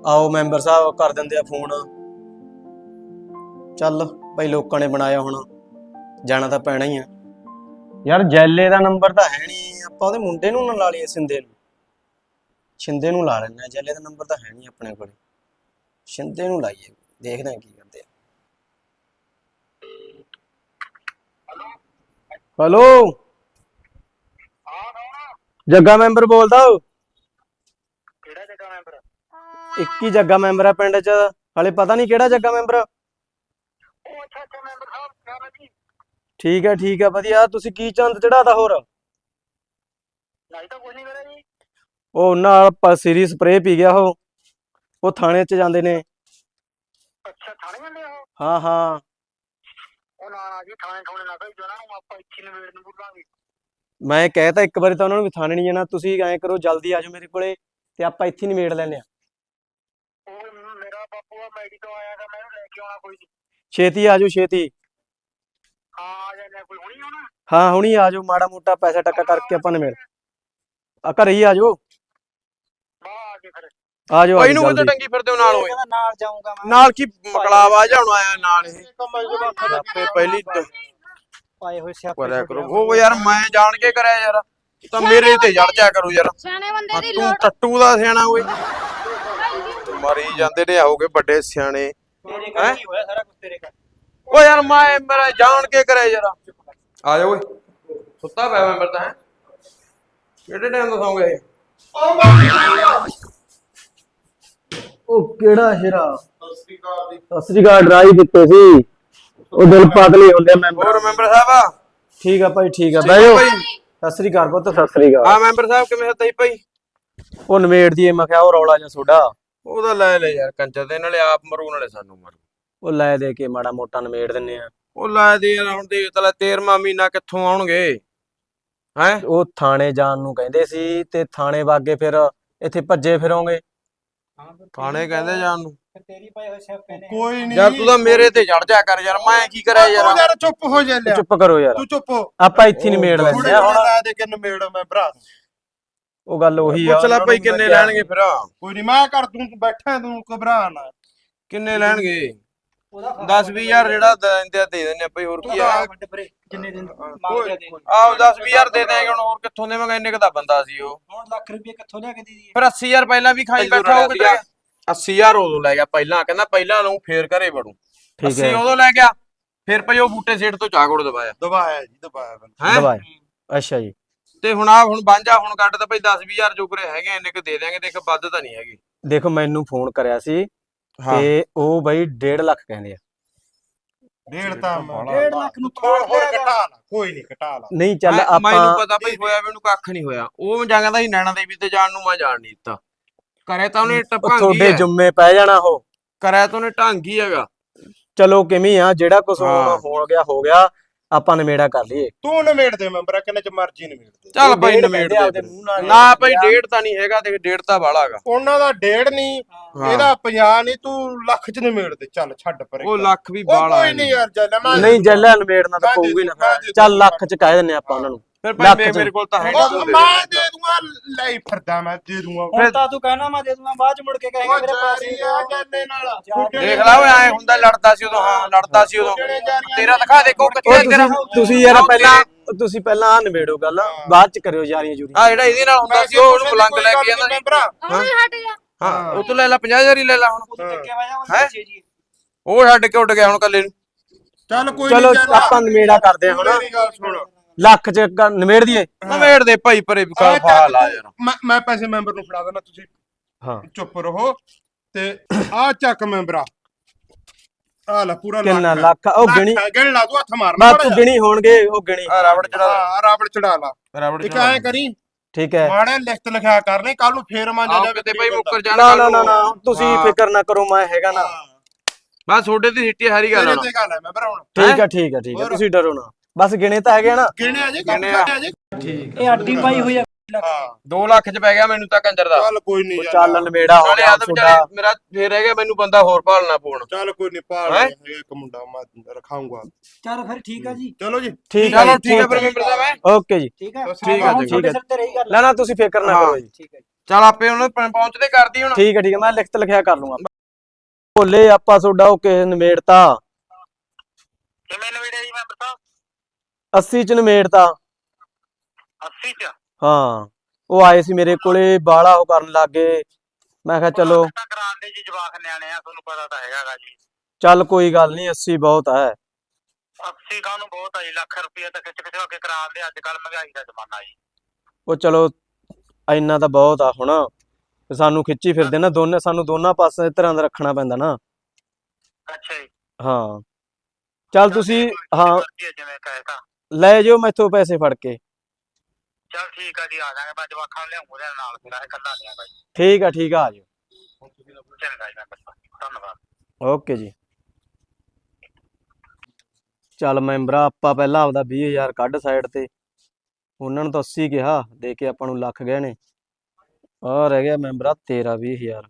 ਆਓ ਮੈਂਬਰ ਸਾਹਿਬ ਕਰ ਦਿੰਦੇ ਆ ਫੋਨ। ਚੱਲ ਭਾਈ ਲੋਕਾਂ ਨੇ ਬਣਾਇਆ ਹੁਣ। ਜਾਣਾ ਤਾਂ ਪੈਣਾ ਹੀ ਆ। ਯਾਰ ਜੈਲੇ ਦਾ ਨੰਬਰ ਤਾਂ ਹੈ ਨਹੀਂ। ਆਪਾਂ ਉਹਦੇ ਮੁੰਡੇ ਨੂੰ ਨਾ ਲਾ ਲਈਏ ਸਿੰਦੇ ਨੂੰ। ਸ਼ਿੰਦੇ ਨੂੰ ਲਾ ਲੈਣਾ ਜੈਲੇ ਦਾ ਨੰਬਰ ਤਾਂ ਹੈ ਨਹੀਂ ਆਪਣੇ ਕੋਲ। ਸ਼ਿੰਦੇ ਨੂੰ ਲਾਈਏ ਦੇਖਦੇ ਆ ਕੀ ਕਰਦੇ ਆ। ਹੈਲੋ? ਜੱਗਾ ਮੈਂਬਰ ਬੋਲਦਾ ਮੈਂਬਰ ਇੱਕ ਹੀ ਜੱਗਾ ਮੈਂਬਰ ਆ ਪਿੰਡ 'ਚ ਹਲੇ ਪਤਾ ਨਹੀਂ ਕਿਹੜਾ ਜੱਗਾ ਮੈਂਬਰ। ਆ। ਉਹ ਅੱਛਾ ਅੱਛਾ ਮੈਂਬਰ ਸਾਹਿਬ ਕਿਹਾ ਜੀ ਠੀਕ ਹੈ ਠੀਕ ਹੈ ਵਧੀਆ। ਤੁਸੀਂ ਕੀ ਚੰਦ ਚੜਾਤਾ ਹੋਰ? ਨਹੀਂ ਤਾਂ ਕੁਝ ਨਹੀਂ ਕਰਿਆ ਜੀ ਉਹ ਨਾਲ ਸੀਰੀ ਸਪਰੇ ਪੀ ਗਿਆ ਉਹ। ਉਹ ਥਾਣੇ 'ਚ ਜਾਂਦੇ ਨੇ। ਅੱਛਾ ਥਾਣੇ ਜਾਂਦੇ ਹੋ ਹਾਂ ਹਾਂ। ਉਹ ਨਾ ਨਾ ਜੀ ਥਾਣੇ ਥੋਣੇ ਨਾ ਭੇਜੋ ਨਾ ਆਪਾਂ ਇੱਥੇ ਨਵੇੜ ਨੂੰ ਬੁਲਾਂਗੇ ਮੈਂ ਕਹਿਤਾ ਇੱਕ ਵਾਰੀ ਤਾਂ ਉਹਨਾਂ ਨੂੰ ਵੀ ਥਾਣੇ ਨਹੀਂ ਜਾਣਾ। ਤੁਸੀਂ ਐਂ ਕਰੋ ਜਲਦੀ ਆ ਜਾਓ ਮੇਰੇ ਕੋਲੇ ਤੇ ਆਪਾਂ ਇੱਥੇ ਨਿਬੇੜ ਲੈਨੇ ਆ। ਮੇਰਾ ਬਾਪੂ ਆ ਮੈਡੀ ਤੋਂ ਆਇਆ ਤਾਂ ਮੈਂ ਇਹਨੂੰ ਲੈ ਕੇ ਆਉਣਾ ਕੋਈ ਨੀ। ਛੇਤੀ ਆ ਜਾਓ ਛੇਤੀ। ਹਾਂ ਆ ਜਾਂਦੇ ਕੋਈ ਹੁਣੀ ਆਉਣਾ ਹਾਂ ਹੁਣੀ ਆ ਜਾਓ ਮਾੜਾ ਮੋਟਾ ਪੈਸਾ ਟੱਕਾ ਕਰਕੇ ਆਪਾਂ ਨਿਬੇੜ। ਆ ਘਰੇ ਹੀ ਆ ਜਾਓ। ਬਾਹਰ ਆ ਕੇ ਫਿਰ। ਆ ਜਾਓ ਆ ਭਾਈ ਨੂੰ ਕਿਤੇ। ਟੰਗੀ ਫਿਰਦੇ ਹੋ ਨਾਲ ਓਏ। ਕਹਿੰਦਾ ਨਾਲ ਜਾਊਂਗਾ ਮੈਂ। ਨਾਲ ਕੀ ਮਕਲਾਵਾ ਜਾਉਣ ਆਇਆ ਨਾਲ ਇਹ? ਆਪੇ ਪਹਿਲੀ ਪਾਏ ਹੋਏ ਸਿਆਪੇ ਕਰਿਆ ਕਰੋ। ਉਹ ਯਾਰ ਮੈਂ ਜਾਣ ਕੇ ਕਰਿਆ ਯਾਰ। ਤਾਂ ਮੇਰੇ ਤੇ ਜੜ ਜਾ ਕਰੋ ਯਾਰ। ਸਿਆਣੇ ਬੰਦੇ ਦੀ ਤੂੰ ਲੋੜ। ਟੱਟੂ ਦਾ ਸਿਆਣਾ ਓਏ। ਮਰੀ ਜਾਂਦੇ ਨੇ ਆਉਗੇ ਵੱਡੇ ਸਿਆਣੇ। ਤੇਰੇ ਹੈਂ? ਕਰਕੇ ਹੀ ਹੋਇਆ ਸਾਰਾ ਕੁਝ ਤੇਰੇ ਕਰਕੇ ਓ ਯਾਰ ਮੈਂ ਮੇਰਾ ਜਾਣ ਕੇ ਕਰਿਆ ਯਾਰ ਆ ਜਾ ਓਏ। ਸੁੱਤਾ ਪਿਆ ਮੈਂ ਮਰਦਾ ਹੈ? ਕਿਹੜੇ ਟਾਈਮ ਦਾ ਸੌਂਗੇ ਉਹ ਕਿਹੜਾ ਹੀਰਾ ਸਤਿ ਸ੍ਰੀ ਅਕਾਲ ਡਰਾਈ ਦਿੱਤੇ ਸੀ। ਉਹ ਦਿਲ ਪਾਗਲੇ ਹੁੰਦੇ ਆ ਮੈਂਬਰ। ਹੋਰ ਮੈਂਬਰ ਸਾਹਿਬ ਠੀਕ ਆ ਭਾਈ ਠੀਕ ਆ। ਬਹਿ ਜਾਓ। ਸਤਿ ਸ੍ਰੀ ਅਕਾਲ ਪੁੱਤ। ਸਤਿ ਸ੍ਰੀ ਅਕਾਲ। ਆ ਮੈਂਬਰ ਸਾਹਿਬ ਕਿਵੇਂ ਹੀ ਭਾਈ? ਉਹ ਨਵੇੜ ਦੀਏ ਮੈਂ ਕਿਹਾ ਉਹ ਰੌਲਾ ਜਾਂ ਸੋਡਾ। ਉਹਦਾ ਲੈ ਲੈ ਯਾਰ ਕੰਚਾ ਤੇ ਨਾਲੇ ਆਪ ਮਰੂ ਨਾਲੇ ਸਾਨੂੰ ਮਰੂ। ਉਹ ਲੈ ਦੇ ਕੇ ਮਾੜਾ ਮੋਟਾ ਨਵੇੜ ਦਿੰਨੇ ਆ। ਉਹ ਲੈ ਦੇ ਯਾਰ ਹੁਣ ਦੇਖ ਤਲਾ 13ਵਾਂ ਮਹੀਨਾ ਕਿੱਥੋਂ ਆਉਣਗੇ? ਹੈ? ਉਹ ਥਾਣੇ ਜਾਣ ਨੂੰ ਕਹਿੰਦੇ ਸੀ ਤੇ ਥਾਣੇ ਵਾਗੇ ਫਿਰ ਇੱਥੇ ਭੱਜੇ ਫਿਰੋਂਗੇ। ਥਾਣੇ ਕਹਿੰਦੇ ਜਾਣ ਨੂੰ। ਤੇਰੀ ਸਿਆਪੇ ਕੋਈ ਨਹੀਂ। ਯਾਰ ਤੂੰ ਤਾਂ ਮੇਰੇ ਤੇ ਚੜ ਜਾ ਕਰ ਯਾਰ ਮੈਂ ਕੀ ਕਰਿਆ ਯਾਰ? ਯਾਰ ਚੁੱਪ ਹੋ ਜਾ ਲਿਆ। ਚੁੱਪ ਕਰੋ ਯਾਰ। ਤੂੰ ਚੁੱਪ ਆਪਾਂ ਇੱਥੇ ਹੀ ਨਿਬੇੜ ਲੈਂਦੇ ਆ ਹੁਣ। ਹੁਣ ਦੇ ਕੇ ਨਮੇੜ ਮੈਂ ਭਰਾ। ਉਹ ਗੱਲ ਉਹੀ ਆ ਪੁੱਛ ਲੈ ਉਹਨਾਂ ਭਾਈ ਨੂੰ ਮੈਂ ਕਿੰਨੇ ਕਿਹਾ- ਲੈਣਗੇ ਫਿਰ। ਕੋਈ ਨਹੀਂ ਮੈਂ ਕਰ ਦੂੰ ਤੂੰ ਬੈਠਾ ਤੂੰ ਘਬਰਾ ਨਾ। ਕਿੰਨੇ ਲੈਣਗੇ? ਉਹਦਾ 10 20000 ਜਿਹੜਾ ਦਿੰਦੇ ਆ ਦੇ ਦਿੰਦੇ ਆ ਭਾਈ ਹੋਰ ਕੀ ਆ? ਵੱਡੇ ਪਰੇ ਜਿੰਨੇ ਦਿਨ ਮੰਗਦੇ ਦੇ। ਆਹ 10 20000 ਦੇ ਦੇਗੇ ਹੁਣ ਹੋਰ ਕਿੱਥੋਂ ਦੇਵਾਂਗਾ? ਇੰਨੇ ਕ ਬੰਦਾ ਸੀ ਉਹ। ਹੁਣ ਲੱਖ ਰੁਪਏ ਕਿੱਥੋਂ ਲਿਆ ਕੇ ਦੇ ਦਈਏ? ਫਿਰ 80000 ਪਹਿਲਾਂ ਵੀ ਖਾਈ ਬੈਠਾ ਉਹ ਕਿਤੇ 80000 ਉਦੋਂ ਲੈ ਗਿਆ ਪਹਿਲਾਂ ਕਹਿੰਦਾ ਪਹਿਲਾਂ ਨੂੰ ਫੇਰ ਘਰੇ ਵੜੂ। ਠੀਕ 80 ਹੈ। ਉਦੋਂ ਲੈ ਗਿਆ ਫਿਰ ਭਈ ਉਹ ਬੂਟੇ ਸੇਠ ਤੋਂ ਚਾਗੋੜ ਦਵਾਇਆ। ਦਬਾਇਆ ਜੀ ਦਬਾਇਆ ਮੈਨੂੰ। ਹੈ? ਦਵਾਈ ਅੱਛਾ ਜੀ। ਤੇ ਹੁਣ ਆ ਹੁਣ ਬਾਂਝਾ ਹੁਣ ਕੱਢ ਤਾਂ ਭਈ 10 20000 ਜੋਗਰੇ ਹੈਗੇ ਇੰਨੇ ਕ ਦੇ ਦਿਆਂਗੇ ਦੇਖ ਵੱਧ ਤਾਂ ਨਹੀਂ ਹੈਗੀ। ਦੇਖੋ ਮੈਨੂੰ ਫੋਨ ਕਰਿਆ ਸੀ ਤੇ ਉਹ ਬਈ 1.5 ਲੱਖ ਕਹਿੰਦੇ ਆ। ਡੇਢ ਤਾਂ ਡੇਢ ਲੱਖ ਨੂੰ ਹੋਰ ਹੋਰ ਤੋੜ ਘਟਾ ਲਾ ਕੋਈ ਨਹੀਂ ਘਟਾ ਲਾ। ਨਹੀਂ ਚੱਲ ਮੈਂ- ਮੈਨੂੰ ਆਪਾਂ ਪਤਾ ਭਈ ਹੋਇਆ ਮੈਨੂੰ ਕੱਖ ਨਹੀਂ ਹੋਇਆ। ਉਹ ਜਾਂਗਾ ਸੀ ਨੈਣਾ ਦੇਵੀ ਤੇ ਜਾਣ ਨੂੰ ਮੈਂ ਜਾਣ ਨਹੀਂ ਦਿੱਤਾ। ਕਰੇ ਤਾਂ ਉਹਨੇ ਉਹ ਟਪਾਂਗੀ ਤੁਹਾਡੇ ਜੁੰਮੇ ਪੈ ਜਾਣਾ ਉਹ। ਕਰਿਆ ਤਾਂ ਉਹਨੇ ਢੰਗ ਹੈਗਾ। ਚਲੋ ਕਿਵੇਂ ਆ? ਜਿਹੜਾ ਕੁਝ। ਹੋ ਗਿਆ ਹੋ ਗਿਆ। ਆਪਾਂ ਨਵੇੜਾ ਕਰ ਲਈਏ ਤੂੰ ਨਮੇੜ ਦੇ ਮੈਂਬਰ ਕਿੰਨੇ ਚ ਮਰਜ਼ੀ ਨਮੇੜ ਦੇ ਚੱਲ ਭਾਈ ਡੇਢ ਨਮੇੜ ਕਹਿੰਦੇ ਦੇ ਆਪਦੇ ਫਿਰ। ਮੂੰਹ ਨਾਲ ਨਾ ਭਾਈ ਡੇਢ ਤਾਂ ਨਹੀਂ ਹੈਗਾ ਤੇ ਡੇਢ ਤਾਂ ਬਾਲਾ ਹੈਗਾ ਉਹਨਾਂ ਦਾ ਡੇਢ ਨਹੀਂ। ਇਹਦਾ 50 ਨਹੀਂ ਤੂੰ ਲੱਖ ਚ ਨਮੇੜ ਦੇ ਚੱਲ ਛੱਡ ਪਰੇ ਉਹ ਲੱਖ ਵੀ ਉਹ ਬਾਲਾ ਕੋਈ ਨਹੀਂ ਯਾਰ ਜੱਲਾ ਮੈਂ ਨਹੀਂ ਜੱਲਾ ਨਵੇੜਨਾ ਤਾਂ ਪਊਗੀ ਨਾ ਫਿਰ। ਚੱਲ। ਲੱਖ ਚ ਕਹਿ ਦਿੰਨੇ ਆਪਾਂ ਉਹਨਾਂ ਨੂੰ ਫਿਰ ਭਾਈ ਲੱਖ ਚ। ਮੇਰੇ ਕੋਲ ਤਾਂ ਹੈ ਉਹ ਨਹੀਂ ਮੈਂ ਦੇ ਦੂੰਗਾ ਲੈ ਫਿਰਦਾ ਮੈਂ ਦੇ ਦੂੰਗਾ। ਹੁਣ ਤਾਂ ਤੂੰ ਕਹਿਣਾ ਮੈਂ ਦੇ ਦੂੰਗਾ ਬਾਅਦ ਚ ਮੁੜ ਕੇ ਕਹੇਗਾ ਮੇਰੇ ਪਾਸ ਜਾਰੀ ਆ ਜੱਲੇ ਨਾਲ। ਦੇਖ ਲਾ ਓਏ ਐ ਹੁੰਦਾ ਲੜਦਾ ਸੀ ਉਦੋਂ ਹਾਂ ਲੜਦਾ ਸੀ ਉਦੋਂ। ਤੇਰਾ ਦਿਖਾ ਦੇ ਕੋ ਕਿੱਥੇ ਉਹ ਆ ਤੇਰਾ ਤੁਸੀਂ ਤੁਸੀਂ ਯਾਰ ਪਹਿਲਾਂ ਤੁਸੀਂ ਪਹਿਲਾਂ ਆ ਨਿਬੇੜੋ ਗੱਲ ਬਾਅਦ ਚ ਕਰਿਓ ਯਾਰੀਆਂ ਜੂਰੀ ਆ ਜਿਹੜਾ ਇਹਦੇ ਨਾਲ ਹੁੰਦਾ ਸੀ ਉਹ ਉਹਨੂੰ ਬਲੰਗ ਲੈ ਕੇ ਆਂਦਾ ਉਹਨੂੰ ਹੀ। ਹਟ ਜਾ। ਹਾਂ ਉਹ ਤੋਂ ਲੈ ਲੈ 50000 ਹੀ ਲੈ ਲੈ ਹੁਣ। ਹੈ? ਉਹ ਛੱਡ ਕੇ ਉੱਡ ਗਿਆ ਹੁਣ ਕੱਲੇ ਨੂੰ। ਚੱਲ ਕੋਈ ਚਲੋ ਨਹੀਂ ਆਪਾਂ ਨਿਬੇੜਾ ਕਰਦੇ ਹਾਂ ਹੁਣ। ਮੇਰੀ ਗੱਲ ਸੁਣ। ਲੱਖ ਚ ਨਿਬੇੜ ਦਈਏ। ਨਵੇੜ ਦੇ ਭਾਈ ਪਰੇ ਚੱਕ ਫਾ ਲਾ ਯਾਰ। ਮੈਂ ਮੈਂ ਪੈਸੇ ਮੈਂਬਰ ਨੂੰ ਫੜਾ ਦੇਣਾ ਤੁਸੀਂ ਹਾਂ। ਚੁੱਪ ਰਹੋ। ਤੇ ਆ ਚੱਕ ਮੈਂਬਰਾ ਆ। ਲੈ ਪੂਰਾ ਕਿੰਨਾ ਲੱਖ ਹੈ। ਲੱਖ ਉਹ ਗਿਣੀ। ਹੈ, ਗਿਣ ਲਾ ਤੂੰ ਹੱਥ ਮਾਰਨਾ ਬਸ ਤੂੰ ਗਿਣੀ ਹੋਣਗੇ ਉਹ ਗਿਣੀ। ਆ ਰਾਵੜ ਚੜਾ ਹਾਂ ਰਾਵੜ ਚੜਾ ਲਾ। ਰਾਵੜ ਇੱਕ ਐ ਕਰੀ। ਠੀਕ ਹੈ। ਮਾੜਾ ਲਿਖਤ ਲਿਖਿਆ ਕਰਨੇ ਕੱਲ ਨੂੰ ਫੇਰ ਮੰਨ ਜਾ ਕਿਤੇ ਭਾਈ ਮੁੱਕਰ ਜਾਣ ਨਾ ਨਾ ਨਾ। ਤੁਸੀਂ ਹਾਂ। ਫਿਕਰ ਨਾ ਕਰੋ ਮੈਂ ਹੈਗਾ ਨਾ। ਬਸ ਛੋਡੇ ਦੀ ਸਿੱਟੀ ਹਰੀ ਗੱਲ ਤੇਰੇ ਹੁਣ ਤੇ ਗੱਲ ਹੈ ਮੈਂਬਰ ਹੁਣ ਠੀਕ ਹੈ ਠੀਕ ਹੈ ਠੀਕ ਹੈ? ਤੁਸੀਂ ਡਰੋ ਨਾ। ਬਸ ਗਿਣੇ ਤਾਂ ਹੈਗੇ ਨਾ। ਗਿਣਿਆ ਜੇ ਗਿਣੇ ਆ। ਜੇ। ਇਹ ਅੱਡੀ ਪਾਈ ਹੋਈ ਆ। ਹਾਂ। 2 ਲੱਖ ਚ ਪੈ ਗਿਆ ਮੈਨੂੰ ਤਾਂ ਕੰਜਰ ਦਾ। ਚੱਲ ਕੋਈ ਨਹੀਂ ਉਹ ਚੱਲ ਨਿਬੇੜਾ ਹੋ ਨਾਲੇ ਗਿਆ ਆ ਤਾਂ ਤੁਹਾਡਾ। ਵਿਚਾਰੇ ਮੇਰਾ ਫੇਰ ਰਹਿ ਗਿਆ ਮੈਨੂੰ ਬੰਦਾ ਹੋਰ ਭਾਲਣਾ ਪਊਣ। ਚੱਲ ਕੋਈ ਨਹੀਂ ਪਾਲ ਹੈਂ? ਇੱਕ ਮੁੰਡਾ ਮੈਂ ਰਖਾਉਂਗਾ ਚਲ ਫਿਰ ਠੀਕ ਆ ਜੀ। ਚਲੋ ਜੀ। ਠੀਕ ਹੈ ਚਲੋ ਜੀ, ਠੀਕ ਹੈ ਠੀਕ ਪਰ ਮੈਂਬਰ ਸਾਹਿਬ ਹੈਂ? ਓਕੇ ਜੀ। ਠੀਕ ਆ। ਠੀਕ ਆ, ਹੁਣ ਠੀਕ ਆ। ਸਿਰ ਤੇ ਰਹੀ ਗੱਲ। ਨਾ ਨਾ ਤੁਸੀਂ ਫਿਕਰ ਨਾ। ਕਰੋ ਜੀ। ਠੀਕ ਜੀ। ਚੱਲ ਆਪੇ ਉਹਨੂੰ ਪ- ਪਹੁੰਚਦੇ ਕਰਦੀ ਹੁਣ। ਠੀਕ ਹੈ ਠੀਕ ਹੈ ਮੈਂ ਲਿਖਤ ਲਿਖਿਆ ਕਰ ਲੂੰਗਾ। ਭੋਲੇ ਆਪਾਂ ਤੁਹਾਡਾ ਉਹ ਕਿਸੇ ਨਿਮੇੜਤਾ ਕਿਵੇਂ ਨਵੇੜਿਆ ਜੀ ਮੈਂਬਰ ਸਾਹਿਬ 80 ਚ ਨਿਮੇੜਤਾ 80 ਚ? ਹਾਂ ਉਹ ਆਏ ਸੀ ਮੇਰੇ ਕੋਲੇ ਬਾਲਾ ਉਹ ਕਰਨ ਲੱਗੇ ਮੈਂ ਕਿਹਾ ਚਲੋ। ਤਾਂ ਕਰਾਉਂਦੇ ਜੀ ਜਵਾਕ ਨਿਆਣੇ ਆ ਤੁਹਾਨੂੰ ਪਤਾ ਤਾਂ ਹੈਗਾਗਾ ਜੀ। ਚੱਲ ਕੋਈ ਗੱਲ ਨਹੀਂ 80 ਬਹੁਤ ਹੈ 80 ਕਾਹਨੂੰ ਬਹੁਤ ਆ ਜੀ ਲੱਖ ਰੁਪਏ ਤਾਂ ਖਿੱਚ ਖਿੱਚ ਕੇ ਕਰਾਉਂਦੇ ਅੱਜ ਕੱਲ ਮਹਿੰਗਾਈ ਦਾ ਜ਼ਮਾਨਾ ਜੀ। ਉਹ ਚਲੋ ਇੰਨਾ ਤਾਂ ਬਹੁਤ ਆ ਹੁਣ। ਸਾਨੂੰ ਖਿੱਚੀ ਫਿਰਦੇ ਨਾ ਦੋਨੇ ਸਾਨੂੰ ਦੋਨਾਂ ਪਾਸੇ ਤਰ੍ਹਾਂ ਦਾ ਰੱਖਣਾ ਪੈਂਦਾ ਨਾ। ਅੱਛਾ ਜੀ। ਹਾਂ। ਚੱਲ ਤੁਸੀਂ ਹਾਂ। ਜਿਵੇਂ ਕਹੇਗਾ ਲੈ ਜਾਓ ਮੈਥੋਂ ਪੈਸੇ ਫੜ ਕੇ। ਚਲ ਠੀਕ ਆ ਜੀ ਆ ਜਾਾਂਗੇ ਮੈਂ ਜਵਾਕਾਂ ਨੂੰ ਲਿਆਉਂਗਾ ਉਹਦੇ ਨਾਲ ਫਿਰ ਇਕੱਲਾ ਨਹੀਂ ਆਗਾ ਜੀ ਠੀਕ ਆ ਠੀਕ ਆ ਆ ਜਾਓ। ਚੰਗਾ ਜੀ ਮੈਂਬਰ ਸਾਹਿਬ ਧੰਨਵਾਦ। ਓਕੇ ਜੀ। ਚੱਲ ਮੈਂਬਰਾ ਆਪਾਂ ਪਹਿਲਾਂ ਆਪਦਾ 20000 ਕੱਢ ਸਾਈਡ ਤੇ। ਉਹਨਾਂ ਨੂੰ ਤਾਂ 80 ਕਿਹਾ ਦੇ ਕੇ ਆਪਾਂ ਨੂੰ ਲੱਖ ਗਏ ਨੇ ਆ ਰਹਿ ਗਿਆ ਮੈਂਬਰਾ ਤੇਰਾ 20000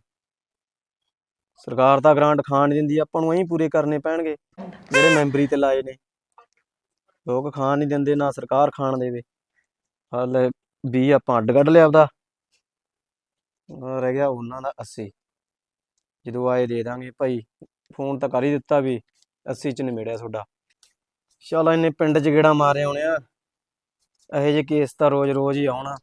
ਸਰਕਾਰ ਤਾਂ ਗ੍ਰਾਂਟ ਖਾਣ ਨਹੀਂ ਦਿੰਦੀ ਆਪਾਂ ਨੂੰ ਐਂ ਪੂਰੇ ਕਰਨੇ ਪੈਣਗੇ। ਜਿਹੜੇ ਮੈਂਬਰੀ ਤੇ ਲਾਏ ਨੇ। ਲੋਕ ਖਾਣ ਨਹੀਂ ਦਿੰਦੇ, ਨਾ ਸਰਕਾਰ ਖਾਣ ਦੇਵੇ। ਹਾਲੇ 20 ਆਪਾਂ ਅੱਡ ਕੱਢ ਲਿਆ ਆਪਦਾ। ਰਹਿ ਗਿਆ ਉਹਨਾਂ ਦਾ 80 ਜਦੋਂ ਆਏ ਦੇ ਦਾਂਗੇ ਭਾਈ, ਫੋਨ ਤਾਂ ਕਰ ਹੀ ਦਿੱਤਾ ਵੀ 80 ਚ ਨਿਮੇੜਿਆ ਤੁਹਾਡਾ। ਚਲ ਇਹਨੇ ਪਿੰਡ 'ਚ ਗੇੜਾ ਮਾਰਿਆ ਆਉਣੇ ਇਹੋ ਜਿਹੇ ਕੇਸ ਤਾਂ ਰੋਜ਼ ਰੋਜ਼ ਹੀ ਆਉਣਾ।